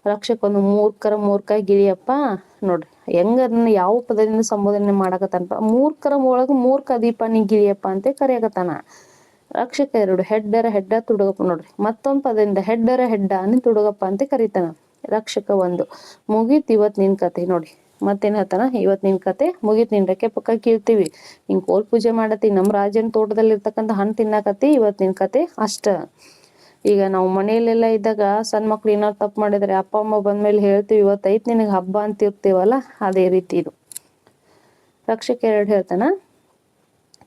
ರಕ್ಷಕ ಒಂದು ಮೂರ್ಖರ ಮೂರ್ಖ ಗಿಳಿಯಪ್ಪ, ನೋಡ್ರಿ, ಹೆಂಗ ಅದನ್ನ ಯಾವ ಪದದಿಂದ ಸಂಬೋಧನೆ ಮಾಡಕತ್ತಾನಪ್ಪ? ಮೂರ್ಖರ ಒಳಗ ಮೂರ್ಖ ದೀಪ ನೀ ಗಿಳಿಯಪ್ಪ ಅಂತ ಕರೆಯಕತ್ತಾನ. ರಕ್ಷಕ ಎರಡು, ಹೆಡ್ಡರ ಹೆಡ್ಡ ತುಡುಗಪ್ಪ, ನೋಡ್ರಿ, ಮತ್ತೊಂದ್ ಪದದಿಂದ ಹೆಡ್ಡರ ಹೆಡ್ಡ ನೀ ತುಡುಗಪ್ಪ ಅಂತ ಕರೀತಾನ. ರಕ್ಷಕ ಒಂದು, ಮುಗೀತ್ ಇವತ್ ನಿನ್ ಕತೆ ನೋಡಿ ಮತ್ತೇನ್ ಹೇಳ್ತಾನ? ಇವತ್ ನಿನ್ ಕತೆ ಮುಗೀತ್, ನಿನ್ ರೆಕ್ಕೆ ಪಕ್ಕ ಕೀಳ್ತೀವಿ. ಹಿಂಗ್ ಕೋಲ್ ಪೂಜೆ ಮಾಡತಿ ನಮ್ ರಾಜನ್ ತೋಟದಲ್ಲಿ ಇರ್ತಕ್ಕಂಥ ಹಣ್ಣು ತಿನ್ನಾಕತಿ ಇವತ್ ನಿನ್ ಕತೆ ಅಷ್ಟ. ಈಗ ನಾವು ಮನೆಯಲ್ಲೆಲ್ಲ ಇದ್ದಾಗ ಸಣ್ಣ ಮಕ್ಳು ಏನಾದ್ರು ತಪ್ಪು ಮಾಡಿದ್ರೆ ಅಪ್ಪ, ಅಮ್ಮ ಬಂದ್ಮೇಲೆ ಹೇಳ್ತೀವಿ ಇವತ್ತೈತ್ ನಿನಗೆ ಹಬ್ಬ ಅಂತ ಇರ್ತೀವಲ್ಲ ಅದೇ ರೀತಿ ಇದು. ರಕ್ಷಕ ಎರಡು ಹೇಳ್ತಾನ,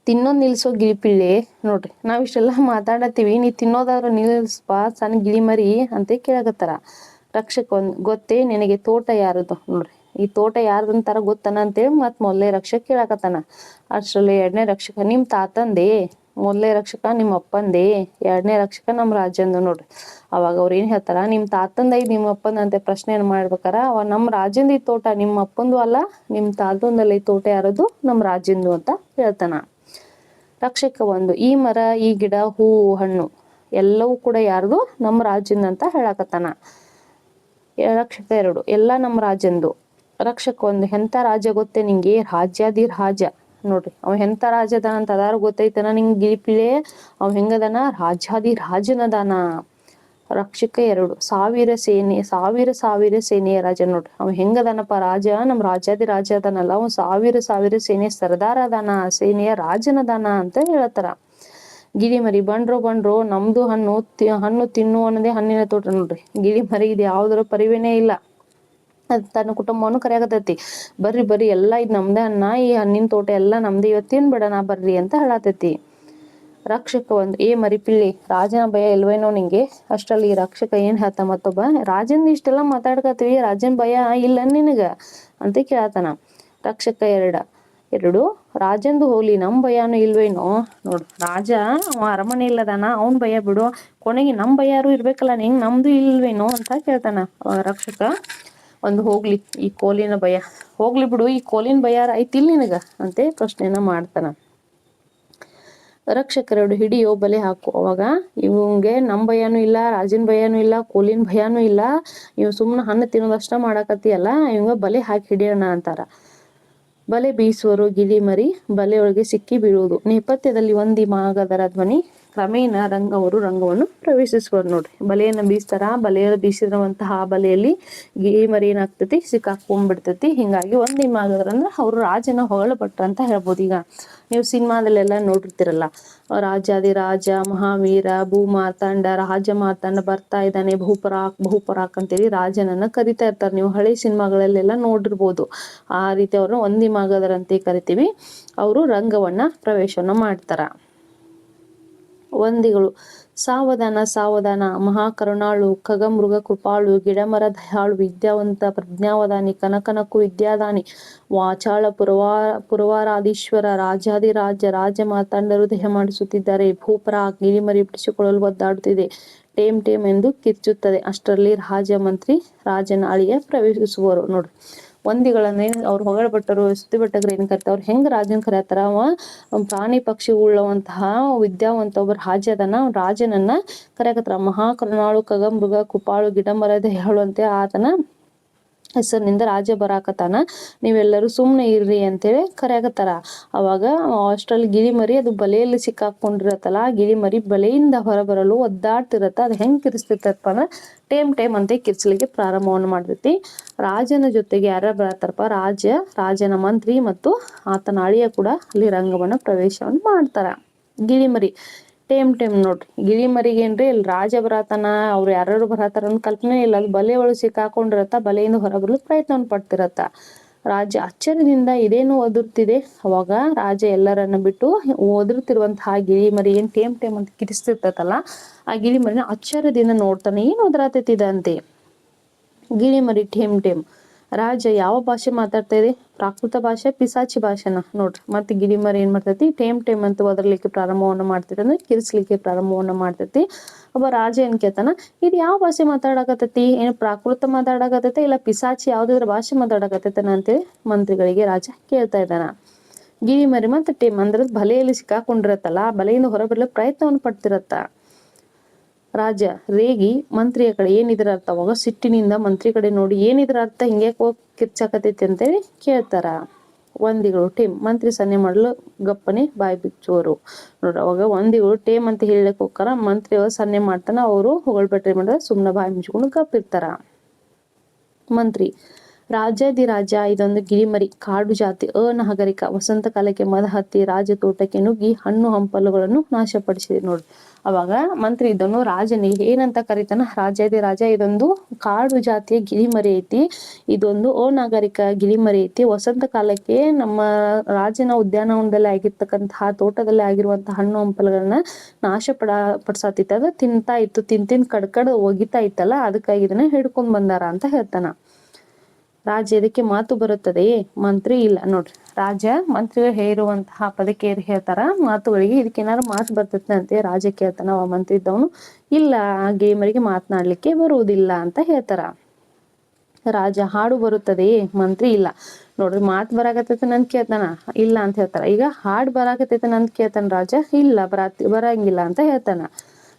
ತಿನ್ನೋದ್ ನಿಲ್ಸೋ ಗಿಳಿಪಿಳ್ಳಿ ನೋಡ್ರಿ, ನಾವ್ ಇಷ್ಟೆಲ್ಲ ಮಾತಾಡತ್ತೀವಿ, ನೀ ತಿನ್ನೋದಾದ್ರೂ ನಿಲ್ಸ್ಪ ಸಣ್ಣ ಗಿಳಿ ಮರಿ, ಅಂತ ಕೇಳಕತ್ತಾರ. ರಕ್ಷಕ ಒಂದ್, ಗೊತ್ತೇ, ನಿನಗೆ ತೋಟ ಯಾರದು? ನೋಡ್ರಿ, ಈ ತೋಟ ಯಾರ್ದಂತಾರ ಗೊತ್ತನ? ಅಂತೇಳಿ ಮತ್ ಮೊದಲೇ ರಕ್ಷಕ ಕೇಳಕತ್ತಾನ. ಅಷ್ಟ್ರಲ್ಲಿ ಎರಡನೇ ರಕ್ಷಕ, ನಿಮ್ ತಾತಂದೇ? ಮೊದಲೇ ರಕ್ಷಕ ನಿಮ್ಮ ಅಪ್ಪಂದೇ, ಎರಡನೇ ರಕ್ಷಕ ನಮ್ಮ ರಾಜ್ಯಂದು ನೋಡ್ರಿ. ಅವಾಗ ಅವ್ರು ಏನು ಹೇಳ್ತಾರ, ನಿಮ್ ತಾತಂದ ಐದ್ ನಿಮ್ಮ ಅಪ್ಪಂದ ಅಂತ ಪ್ರಶ್ನೆ ಏನ್ ಮಾಡ್ಬೇಕಾರ? ಅವ ನಮ್ಮ ರಾಜ್ಯಂದು ಈ ತೋಟ ನಿಮ್ಮ ಅಪ್ಪಂದು ಅಲ್ಲ, ನಿಮ್ ತಾತಂದಲ್ಲಿ ತೋಟ ಯಾರದು? ನಮ್ಮ ರಾಜಂದು ಅಂತ ಹೇಳ್ತಾನ. ರಕ್ಷಕ ಒಂದು, ಈ ಮರ, ಈ ಗಿಡ ಹೂವು ಹಣ್ಣು ಎಲ್ಲವೂ ಕೂಡ ಯಾರ್ದು? ನಮ್ಮ ರಾಜ್ಯಂದು ಅಂತ ಹೇಳಕತ್ತಾನ. ರಕ್ಷಕ ಎರಡು, ಎಲ್ಲ ನಮ್ಮ ರಾಜಂದು ರಕ್ಷಕ ಒಂದು ಎಂತ ರಾಜ ಗೊತ್ತೇ ನಿಂಗೆ? ರಾಜ್ಯಾದಿ ರಾಜ. ನೋಡ್ರಿ, ಅವ ಎಂತ ರಾಜ ಅದಾನ ಅಂತ ಅದಾರ ಗೊತ್ತೈತನ ನಿಂಗ್ ಗಿಳಿಪಿಳೆ ಅವ್ ಹೆಂಗದಾನ ರಾಜಾದಿ ರಾಜನದಾನ ರಕ್ಷಕ ಎರಡು, ಸಾವಿರ ಸೇನೆ, ಸಾವಿರ ಸಾವಿರ ಸೇನೆಯ ರಾಜ ನೋಡ್ರಿ. ಅವ್ ಹೆಂಗದಾನಪ್ಪ ರಾಜ? ನಮ್ ರಾಜಾದಿ ರಾಜ ಅದಾನಲ್ಲ, ಅವ್ ಸಾವಿರ ಸಾವಿರ ಸೇನೆ ಸರ್ದಾರ ಅದಾನ, ಸೇನೆಯ ರಾಜನದಾನ ಅಂತ ಹೇಳ್ತಾರ. ಗಿಳಿ ಮರಿ ಬಂಡ್ರೋ ಬಂಡ್ರೋ, ನಮ್ದು ಹಣ್ಣು ಹಣ್ಣು ತಿನ್ನು ಅನ್ನೋದೇ ಹಣ್ಣಿನ ತೋಟ ನೋಡ್ರಿ. ಗಿಳಿ ಮರಿ ಇದು ಯಾವ್ದ್ರ ಪರಿವೇನೇ ಇಲ್ಲ. ತನ್ನ ಕುಟುಂಬವನ್ನು ಕರೆಯಾಗತೈತಿ. ಬರ್ರಿ ಬರ್ರಿ, ಎಲ್ಲಾ ಇದು ನಮ್ದೇ ಅನ್ನ, ಈ ಹಣ್ಣಿನ ತೋಟ ಎಲ್ಲಾ ನಮ್ದೇ ಬೇಡ ನಾ ಬರ್ರಿ ಅಂತ ಹೇಳತೈತಿ. ರಕ್ಷಕ ಒಂದು, ಏ ಮರಿಪಿಳ್ಳಿ, ರಾಜನ ಭಯ ಇಲ್ವೇನೋ ನಿಂಗೆ? ಅಷ್ಟರಲ್ಲಿ ರಕ್ಷಕ ಏನ್ ಹೇಳ್ತ ಮತ್ತೊಬ್ಬ? ರಾಜನ್ ಇಷ್ಟೆಲ್ಲ ಮಾತಾಡ್ಕತ್ವಿ, ರಾಜನ್ ಭಯ ಇಲ್ಲ ನಿನಗ ಅಂತ ಕೇಳತಾನ. ರಕ್ಷಕ ಎರಡ, ಎರಡು, ರಾಜಂದು ಹೋಲಿ, ನಮ್ ಭಯಾನು ಇಲ್ವೇನೋ ನೋಡು, ರಾಜ ಅವ ಅರಮನೆ ಇಲ್ಲದಾನ, ಅವನ್ ಭಯ ಬಿಡು. ಕೊನೆಗೆ ನಮ್ ಭಯಾರು ಯಾರು ಇರ್ಬೇಕಲ್ಲ, ನಿಂಗ್ ನಮ್ದು ಇಲ್ವೇನೋ ಅಂತ ಕೇಳ್ತಾನ ರಕ್ಷಕ. ಒಂದು ಹೋಗ್ಲಿ, ಈ ಕೋಲಿನ ಭಯ. ಹೋಗ್ಲಿ ಬಿಡು, ಈ ಕೋಲಿನ ಭಯ ಐತಿಲ್ ನಿನಗ? ಅಂತೆ ಪ್ರಶ್ನೆನ ಮಾಡ್ತಾನ. ರಕ್ಷಕರಡು ಹಿಡಿಯೋ ಬಲೆ ಹಾಕು. ಅವಾಗ ಇವಂಗೆ ನಮ್ ಭಯನೂ ಇಲ್ಲ, ರಾಜನ್ ಭಯನೂ ಇಲ್ಲ, ಕೋಲಿನ ಭಯನೂ ಇಲ್ಲ. ಇವ್ ಸುಮ್ನ ಹಣ್ಣು ತಿನ್ನೋದಷ್ಟ ಮಾಡಾಕತ್ತಿಯಲ್ಲ ಇವಂಗ ಬಲೆ ಹಾಕಿ ಹಿಡಿಯೋಣ ಅಂತಾರ. ಬಲೆ ಬೀಸುವರು ಗಿರಿಮರಿ ಬಲೆಯೊಳಗೆ ಸಿಕ್ಕಿ ಬೀಳುವುದು. ನೇಪಥ್ಯದಲ್ಲಿ ಒಂದಿ ಮಾಗದರ ಧ್ವನಿ, ಕ್ರಮೇಣ ರಂಗ ಅವರು ರಂಗವನ್ನು ಪ್ರವೇಶಿಸುವರು ನೋಡ್ರಿ. ಬಲೆಯನ್ನ ಬೀಸ್ತಾರ? ಬಲೆಯಲ್ಲಿ ಬೀಸಿರುವಂತಹ ಬಲೆಯಲ್ಲಿ ಗಿಳಿ ಮರಿ ಏನಾಗ್ತತಿ? ಸಿಕ್ಕಾಕೊಂಡ್ಬಿಡ್ತತಿ ಹಿಂಗಾಗಿ ಒಂದಿ ಮಾಗದರ ಅಂದ್ರೆ ಅವರು ರಾಜನ ಹೊಗಳಪಟ್ರ ಅಂತ ಹೇಳ್ಬೋದು ಈಗ. ನೀವು ಸಿನಿಮಾದಲ್ಲೆಲ್ಲ ನೋಡಿರ್ತೀರಲ್ಲ, ರಾಜಾದಿ ರಾಜ, ಮಹಾವೀರ, ಭೂಮಾರ್ತಾಂಡ, ರಾಜ ಮಾರ್ತಾಂಡ ಬರ್ತಾ ಇದ್ದಾನೆ ಭೂಪರಾಕ್ ಬಹುಪರಾಕ್ ಅಂತೇಳಿ ರಾಜನನ್ನ ಕರಿತಾ ಇರ್ತಾರೆ. ನೀವು ಹಳೆ ಸಿನಿಮಾಗಳಲ್ಲೆಲ್ಲ ನೋಡಿರ್ಬೋದು. ಆ ರೀತಿ ಅವ್ರನ್ನ ಒಂದಿ ಮಾಗದರಂತೆ ಕರಿತೀವಿ. ಅವರು ರಂಗವನ್ನ ಪ್ರವೇಶವನ್ನ ಮಾಡ್ತಾರ. ವಂದಿಗಳು ಸಾವಧಾನ ಸಾವಧಾನ, ಮಹಾಕರುಣಾಳು ಖಗಮೃಗ ಕೃಪಾಳು ಗಿಡಮರ ದಯಾಳು ವಿದ್ಯಾವಂತ, ಪ್ರಜ್ಞಾವಧಾನಿ ಕನಕನಕು ವಿದ್ಯಾದಾನಿ, ವಾಚಾಳ ಪುರವಾರ ಪುರವಾರಾಧೀಶ್ವರ ರಾಜಾದಿರಾಜ ರಾಜ ಮಾತಾಂಡರು ದೇಹ ಮಾಡಿಸುತ್ತಿದ್ದಾರೆ. ಭೂಪರ ಗಿರಿಮರಿ ಬಿಡಿಸಿಕೊಳ್ಳಲು ಒದ್ದಾಡುತ್ತಿದೆ. ಟೇಮ್ ಟೇಮ್ ಎಂದು ಕಿರ್ಚುತ್ತದೆ ಅಷ್ಟರಲ್ಲಿ ರಾಜ ಮಂತ್ರಿ ರಾಜನ ಅಳಿಯ ಪ್ರವೇಶಿಸುವರು. ನೋಡ್ರಿ. ವಂದಿಗಳನ್ನ ಅವ್ರು ಹೊಗಳಭಟ್ಟರು ಸ್ತುತಿಭಟ್ಟರು ಏನ್ ಕರಿತಾರ ಅವ್ರು ಹೆಂಗ್ ರಾಜನ್ ಕರೆಯತ್ತಾರ ಅವ ಪ್ರಾಣಿ ಪಕ್ಷಿ ಉಳ್ಳವಂತಹ ವಿದ್ಯಾವಂತ ಒಬ್ಬ ರಾಜ್ಯ ಅದನ್ನ ರಾಜನನ್ನ ಕರೆಯಕತ್ತಾರ. ಮಹಾಕರುಣಾಳು, ಕಗಂಬುಗ ಕುಪಾಳು ಗಿಡಮರದ, ಹೇಳುವಂತೆ ಆತನ ಹೆಸರಿನಿಂದ ರಾಜ ಬರಾಕತಾನ ನೀವೆಲ್ಲರೂ ಸುಮ್ಮನೆ ಇರ್ರಿ ಅಂತೇಳಿ ಕರೆಯಾಕತ್ತಾರ. ಅವಾಗ ಅಷ್ಟ್ರಲ್ಲಿ ಗಿಳಿಮರಿ ಅದು ಬಲೆಯಲ್ಲಿ ಸಿಕ್ಕಾಕೊಂಡಿರತ್ತಲ್ಲ, ಆ ಗಿಳಿ ಮರಿ ಬಲೆಯಿಂದ ಹೊರಬರಲು ಒದ್ದಾಡ್ತಿರತ್ತ. ಅದು ಹೆಂಗ್ ಕಿರಿಸ್ತಿರ್ತಪ್ಪ ಅಂದ್ರೆ, ಟೇಮ್ ಟೇಮ್ ಅಂತ ಕಿರ್ಚಲಿಕ್ಕೆ ಪ್ರಾರಂಭವನ್ನು ಮಾಡ್ತೈತಿ. ರಾಜನ ಜೊತೆಗೆ ಯಾರ ಬರತ್ತಾರಪ್ಪ? ರಾಜ, ರಾಜನ ಮಂತ್ರಿ ಮತ್ತು ಆತನ ಅಳಿಯ ಕೂಡ ಅಲ್ಲಿ ರಂಗವನ್ನು ಪ್ರವೇಶವನ್ನು ಮಾಡ್ತಾರ. ಗಿಳಿಮರಿ ಟೇಮ್ ಟೇಮ್ ನೋಡ್ರಿ. ಗಿಳಿಮರಿಗೆ ಏನ್ರಿ ಇಲ್ಲಿ ರಾಜ ಬರತನ ಅವ್ರು ಯಾರು ಬರತಾರ ಅಂತ ಕಲ್ಪನೆ ಇಲ್ಲ. ಅದು ಬಲೆ ಒಳಗೆ ಸಿಕ್ಕಾಕೊಂಡಿರತ್ತ, ಬಲೆಯಿಂದ ಹೊರಬರಲು ಪ್ರಯತ್ನವನ್ನು ಪಡ್ತಿರತ್ತ. ರಾಜ ಆಶ್ಚರ್ಯದಿಂದ ಇದೇನು ಒದರ್ತಿದೆ ಅವಾಗ ರಾಜ ಎಲ್ಲರನ್ನ ಬಿಟ್ಟು ಒದರ್ತಿರುವಂತಹ ಗಿಳಿಮರಿ ಏನ್ ಟೇಮ್ ಟೇಮ್ ಅಂತ ಕಿರಿಸ್ತಿರ್ತತಲ್ಲ, ಆ ಗಿಳಿ ಮರಿನ ಆಶ್ಚರ್ಯದಿಂದ ನೋಡ್ತಾನೆ, ಏನು ಒದರಾತೈತಿದಂತೆ ಗಿಳಿಮರಿ ಟೇಮ್ ಟೇಮ್ ರಾಜ ಯಾವ ಭಾಷೆ ಮಾತಾಡ್ತಾ ಇದೆ? ಪ್ರಾಕೃತ ಭಾಷೆ, ಪಿಸಾಚಿ ಭಾಷೆನ? ನೋಡ್ರಿ, ಮತ್ತೆ ಗಿರಿಮರಿ ಏನ್ ಮಾಡ್ತೈತಿ? ಟೇಮ್ ಟೇಮ್ ಅಂತ ಒದರ್ಲಿಕ್ಕೆ ಪ್ರಾರಂಭವನ್ನ ಮಾಡ್ತೈತಿ, ಅಂದ್ರೆ ಕಿರಿಸ್ಲಿಕ್ಕೆ ಪ್ರಾರಂಭವನ್ನ ಮಾಡ್ತೈತಿ. ಒಬ್ಬ ರಾಜ ಏನ್ ಕೇಳ್ತಾನ, ಇದು ಯಾವ ಭಾಷೆ ಮಾತಾಡಕತ್ತೈತಿ? ಏನು ಪ್ರಾಕೃತ ಮಾತಾಡಕತ್ತೈತಿ, ಇಲ್ಲ ಪಿಸಾಚಿ ಯಾವ್ದಾದ್ರ ಭಾಷೆ ಮಾತಾಡಕತ್ತೈತನ ಅಂತೇಳಿ ಮಂತ್ರಿಗಳಿಗೆ ರಾಜ ಕೇಳ್ತಾ ಇದ್ದಾನ. ಗಿರಿಮರಿ ಮತ್ತೆ ಟೇಮ್ ಅಂದ್ರೆ ಬಲೆಯಲ್ಲಿ ಸಿಕ್ಕಾಕೊಂಡಿರತ್ತಲ್ಲ ಬಲೆಯಿಂದ ಹೊರಬರಲು ಪ್ರಯತ್ನವನ್ನು ಪಡ್ತಿರತ್ತ. ರಾಜ, ರೇಗಿ, ಮಂತ್ರಿಯ ಕಡೆ ಏನಿದ್ರ ಅರ್ಥ? ಅವಾಗ ಸಿಟ್ಟಿನಿಂದ ಮಂತ್ರಿ ಕಡೆ ನೋಡಿ ಏನಿದ್ರ ಅರ್ಥ? ಹಿಂಗೆ ಕಿರ್ಚಾಕತೈತಿ ಅಂತೇಳಿ ಕೇಳ್ತಾರ. ವಂದಿಗಳು ಟೇಮ್ ಮಂತ್ರಿ ಸನ್ನೆ ಮಾಡಲು ಗಪ್ಪನೆ ಬಾಯಿ ಬಿಚ್ಚುವರು ನೋಡ್ರಿ, ಅವಾಗ ವಂದಿಗಳು ಟೇಮ್ ಅಂತ ಹೇಳಕ್ ಹೋಗ್ತಾರ. ಮಂತ್ರಿ ಅವಾಗ ಸನ್ನೆ ಮಾಡ್ತಾನ ಅವರು ಹೊಗಳ್ಬಿಟ್ರೆ ಮಾಡಿದ್ರೆ ಸುಮ್ಮನೆ ಬಾಯಿ ಮುಚ್ಕೊಂಡು ಗಪ್ಪಿರ್ತಾರ. ಮಂತ್ರಿ ರಾಜಾದಿ ರಾಜ ಇದೊಂದು ಗಿರಿಮರಿ, ಕಾಡು ಜಾತಿ ಅನಾಗರಿಕ ವಸಂತ ಕಾಲಕ್ಕೆ ಮದ ಹತ್ತಿ, ರಾಜ ತೋಟಕ್ಕೆ ನುಗ್ಗಿ ಹಣ್ಣು ಹಂಪಲುಗಳನ್ನು ನಾಶಪಡಿಸಿದೆ ನೋಡ್ರಿ. ಅವಾಗ ಮಂತ್ರಿ ಇದನ್ನು ರಾಜನಿಗೆ ಏನಂತ ಕರೀತಾನ? ರಾಜಾದಿ ರಾಜ, ಇದೊಂದು ಕಾಡು ಜಾತಿಯ ಗಿರಿಮರಿ ಐತಿ. ಇದೊಂದು ಅನಾಗರಿಕ ಗಿರಿಮರಿ ಐತಿ. ವಸಂತ ಕಾಲಕ್ಕೆ ನಮ್ಮ ರಾಜನ ಉದ್ಯಾನವನದಲ್ಲಿ ಆಗಿರ್ತಕ್ಕಂತಹ ತೋಟದಲ್ಲಿ ಆಗಿರುವಂತಹ ಹಣ್ಣು ಹಂಪಲುಗಳನ್ನ ನಾಶ ಪಡ ಪಡಿಸತ್ತಿತ್ತು ಅದು ತಿಂತಾ ಇತ್ತು. ತಿನ್ ತಿನ್ ಕಡ್ಕಡ್ ಒಗಿತಾ ಇತ್ತಲ್ಲ, ಅದಕ್ಕಾಗಿ ಇದನ್ನ ಹಿಡ್ಕೊಂಡ್ ಬಂದಾರ ಅಂತ ಹೇಳ್ತಾನ. ರಾಜ ಇದಕ್ಕೆ ಮಾತು ಬರುತ್ತದೆಯೇ? ಮಂತ್ರಿ ಇಲ್ಲ. ನೋಡ್ರಿ ರಾಜ ಮಂತ್ರಿಗಳು ಹೇರುವಂತಹ ಪದಕ್ಕೆ ಹೇಳ್ತಾರ? ಮಾತುಗಳಿಗೆ ಇದಕ್ಕೆ ಏನಾದ್ರು ಮಾತು ಬರ್ತೈತೆ ಅಂತ ರಾಜ ಕೇಳ್ತಾನ ಅವ ಮಂತ್ರಿ ಇದ್ದವನು. ಇಲ್ಲ ಗೇಮರಿಗೆ ಮಾತನಾಡ್ಲಿಕ್ಕೆ ಬರುವುದಿಲ್ಲ ಅಂತ ಹೇಳ್ತಾರ. ರಾಜ ಹಾಡು ಬರುತ್ತದೆಯೇ? ಮಂತ್ರಿ ಇಲ್ಲ. ನೋಡ್ರಿ, ಮಾತು ಬರಾಕತ್ತೈತೆ ನನ್ ಕೇಳ್ತಾನ? ಇಲ್ಲ ಅಂತ ಹೇಳ್ತಾರ. ಈಗ ಹಾಡು ಬರಾಕತ್ತೈತೆ ನನ್ ಕೇಳ್ತಾನ ರಾಜ ಇಲ್ಲ ಬರಾತಿ ಬರಂಗಿಲ್ಲ ಅಂತ ಹೇಳ್ತಾನ.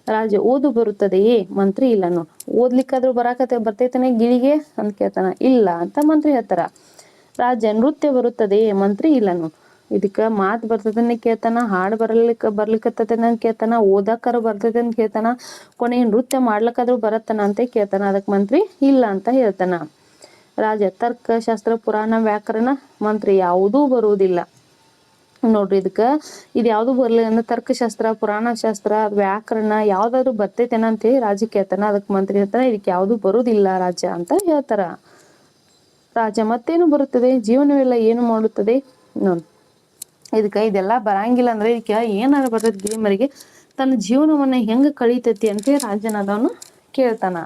ರಾಜ ಓದು ಬರುತ್ತದೆಯೇ? ಮಂತ್ರಿ ಇಲ್ಲನು? ಓದ್ಲಿಕ್ಕಾದ್ರೂ ಬರಾಕತ್ತೆ ಬರ್ತೈತಾನೆ ಗಿಳಿಗೆ? ಅಂತ ಕೇಳ್ತಾನ. ಇಲ್ಲ ಅಂತ ಮಂತ್ರಿ ಹೇಳ್ತಾರ. ರಾಜ ನೃತ್ಯ ಬರುತ್ತದೆಯೇ? ಮಂತ್ರಿ ಇಲ್ಲನು? ಇದಕ್ಕ ಮಾತ್ ಬರ್ತದನ್ನ ಕೇಳ್ತಾನ, ಹಾಡ್ ಬರ್ಲಿಕ್ಕ ಅಂತ ಕೇಳ್ತಾನ, ಓದಾಕರ ಬರ್ತದೆ ಅಂತ ಕೇಳ್ತಾನ, ಕೊನೆ ನೃತ್ಯ ಮಾಡ್ಲಿಕ್ಕಾದ್ರೂ ಬರತ್ತಾನ ಅಂತ ಕೇಳ್ತಾನ. ಅದಕ್ ಮಂತ್ರಿ ಇಲ್ಲ ಅಂತ ಹೇಳ್ತಾನ. ರಾಜ ತರ್ಕ ಶಾಸ್ತ್ರ ಪುರಾಣ ವ್ಯಾಕರಣ, ಮಂತ್ರಿ ಯಾವುದೂ ಬರುವುದಿಲ್ಲ. ನೋಡ್ರಿ ಇದಕ್ಕ. ಇದು ಯಾವ್ದು ಬರ್ಲಿ ಅಂದ್ರೆ ತರ್ಕಶಾಸ್ತ್ರ ಪುರಾಣ ಶಾಸ್ತ್ರ ವ್ಯಾಕರಣ, ಯಾವ್ದಾದ್ರು ಬರ್ತೈತೇನ ಅಂತೇಳಿ ರಾಜ ಕೇಳ್ತಾನ. ಅದಕ್ ಮಂತ್ರಿ ಹೇಳ್ತಾನ ಇದಕ್ಕೆ ಯಾವ್ದು ಬರುದಿಲ್ಲ ರಾಜ ಅಂತ ಹೇಳ್ತಾರ. ರಾಜ ಮತ್ತೇನು ಬರುತ್ತದೆ? ಜೀವನವೆಲ್ಲ ಏನು ಮಾಡುತ್ತದೆ? ನೋಡ್. ಇದಕ್ಕ ಇದೆಲ್ಲ ಬರಂಗಿಲ್ಲ ಅಂದ್ರೆ ಇದಕ್ಕೆ ಏನಾರ ಬರ್ತೈತಿ ಗಿರಿಮರಿಗೆ ತನ್ನ ಜೀವನವನ್ನ ಹೆಂಗ ಕಳೀತೈತಿ ಅಂತ ರಾಜನಾದವನು ಕೇಳ್ತಾನ.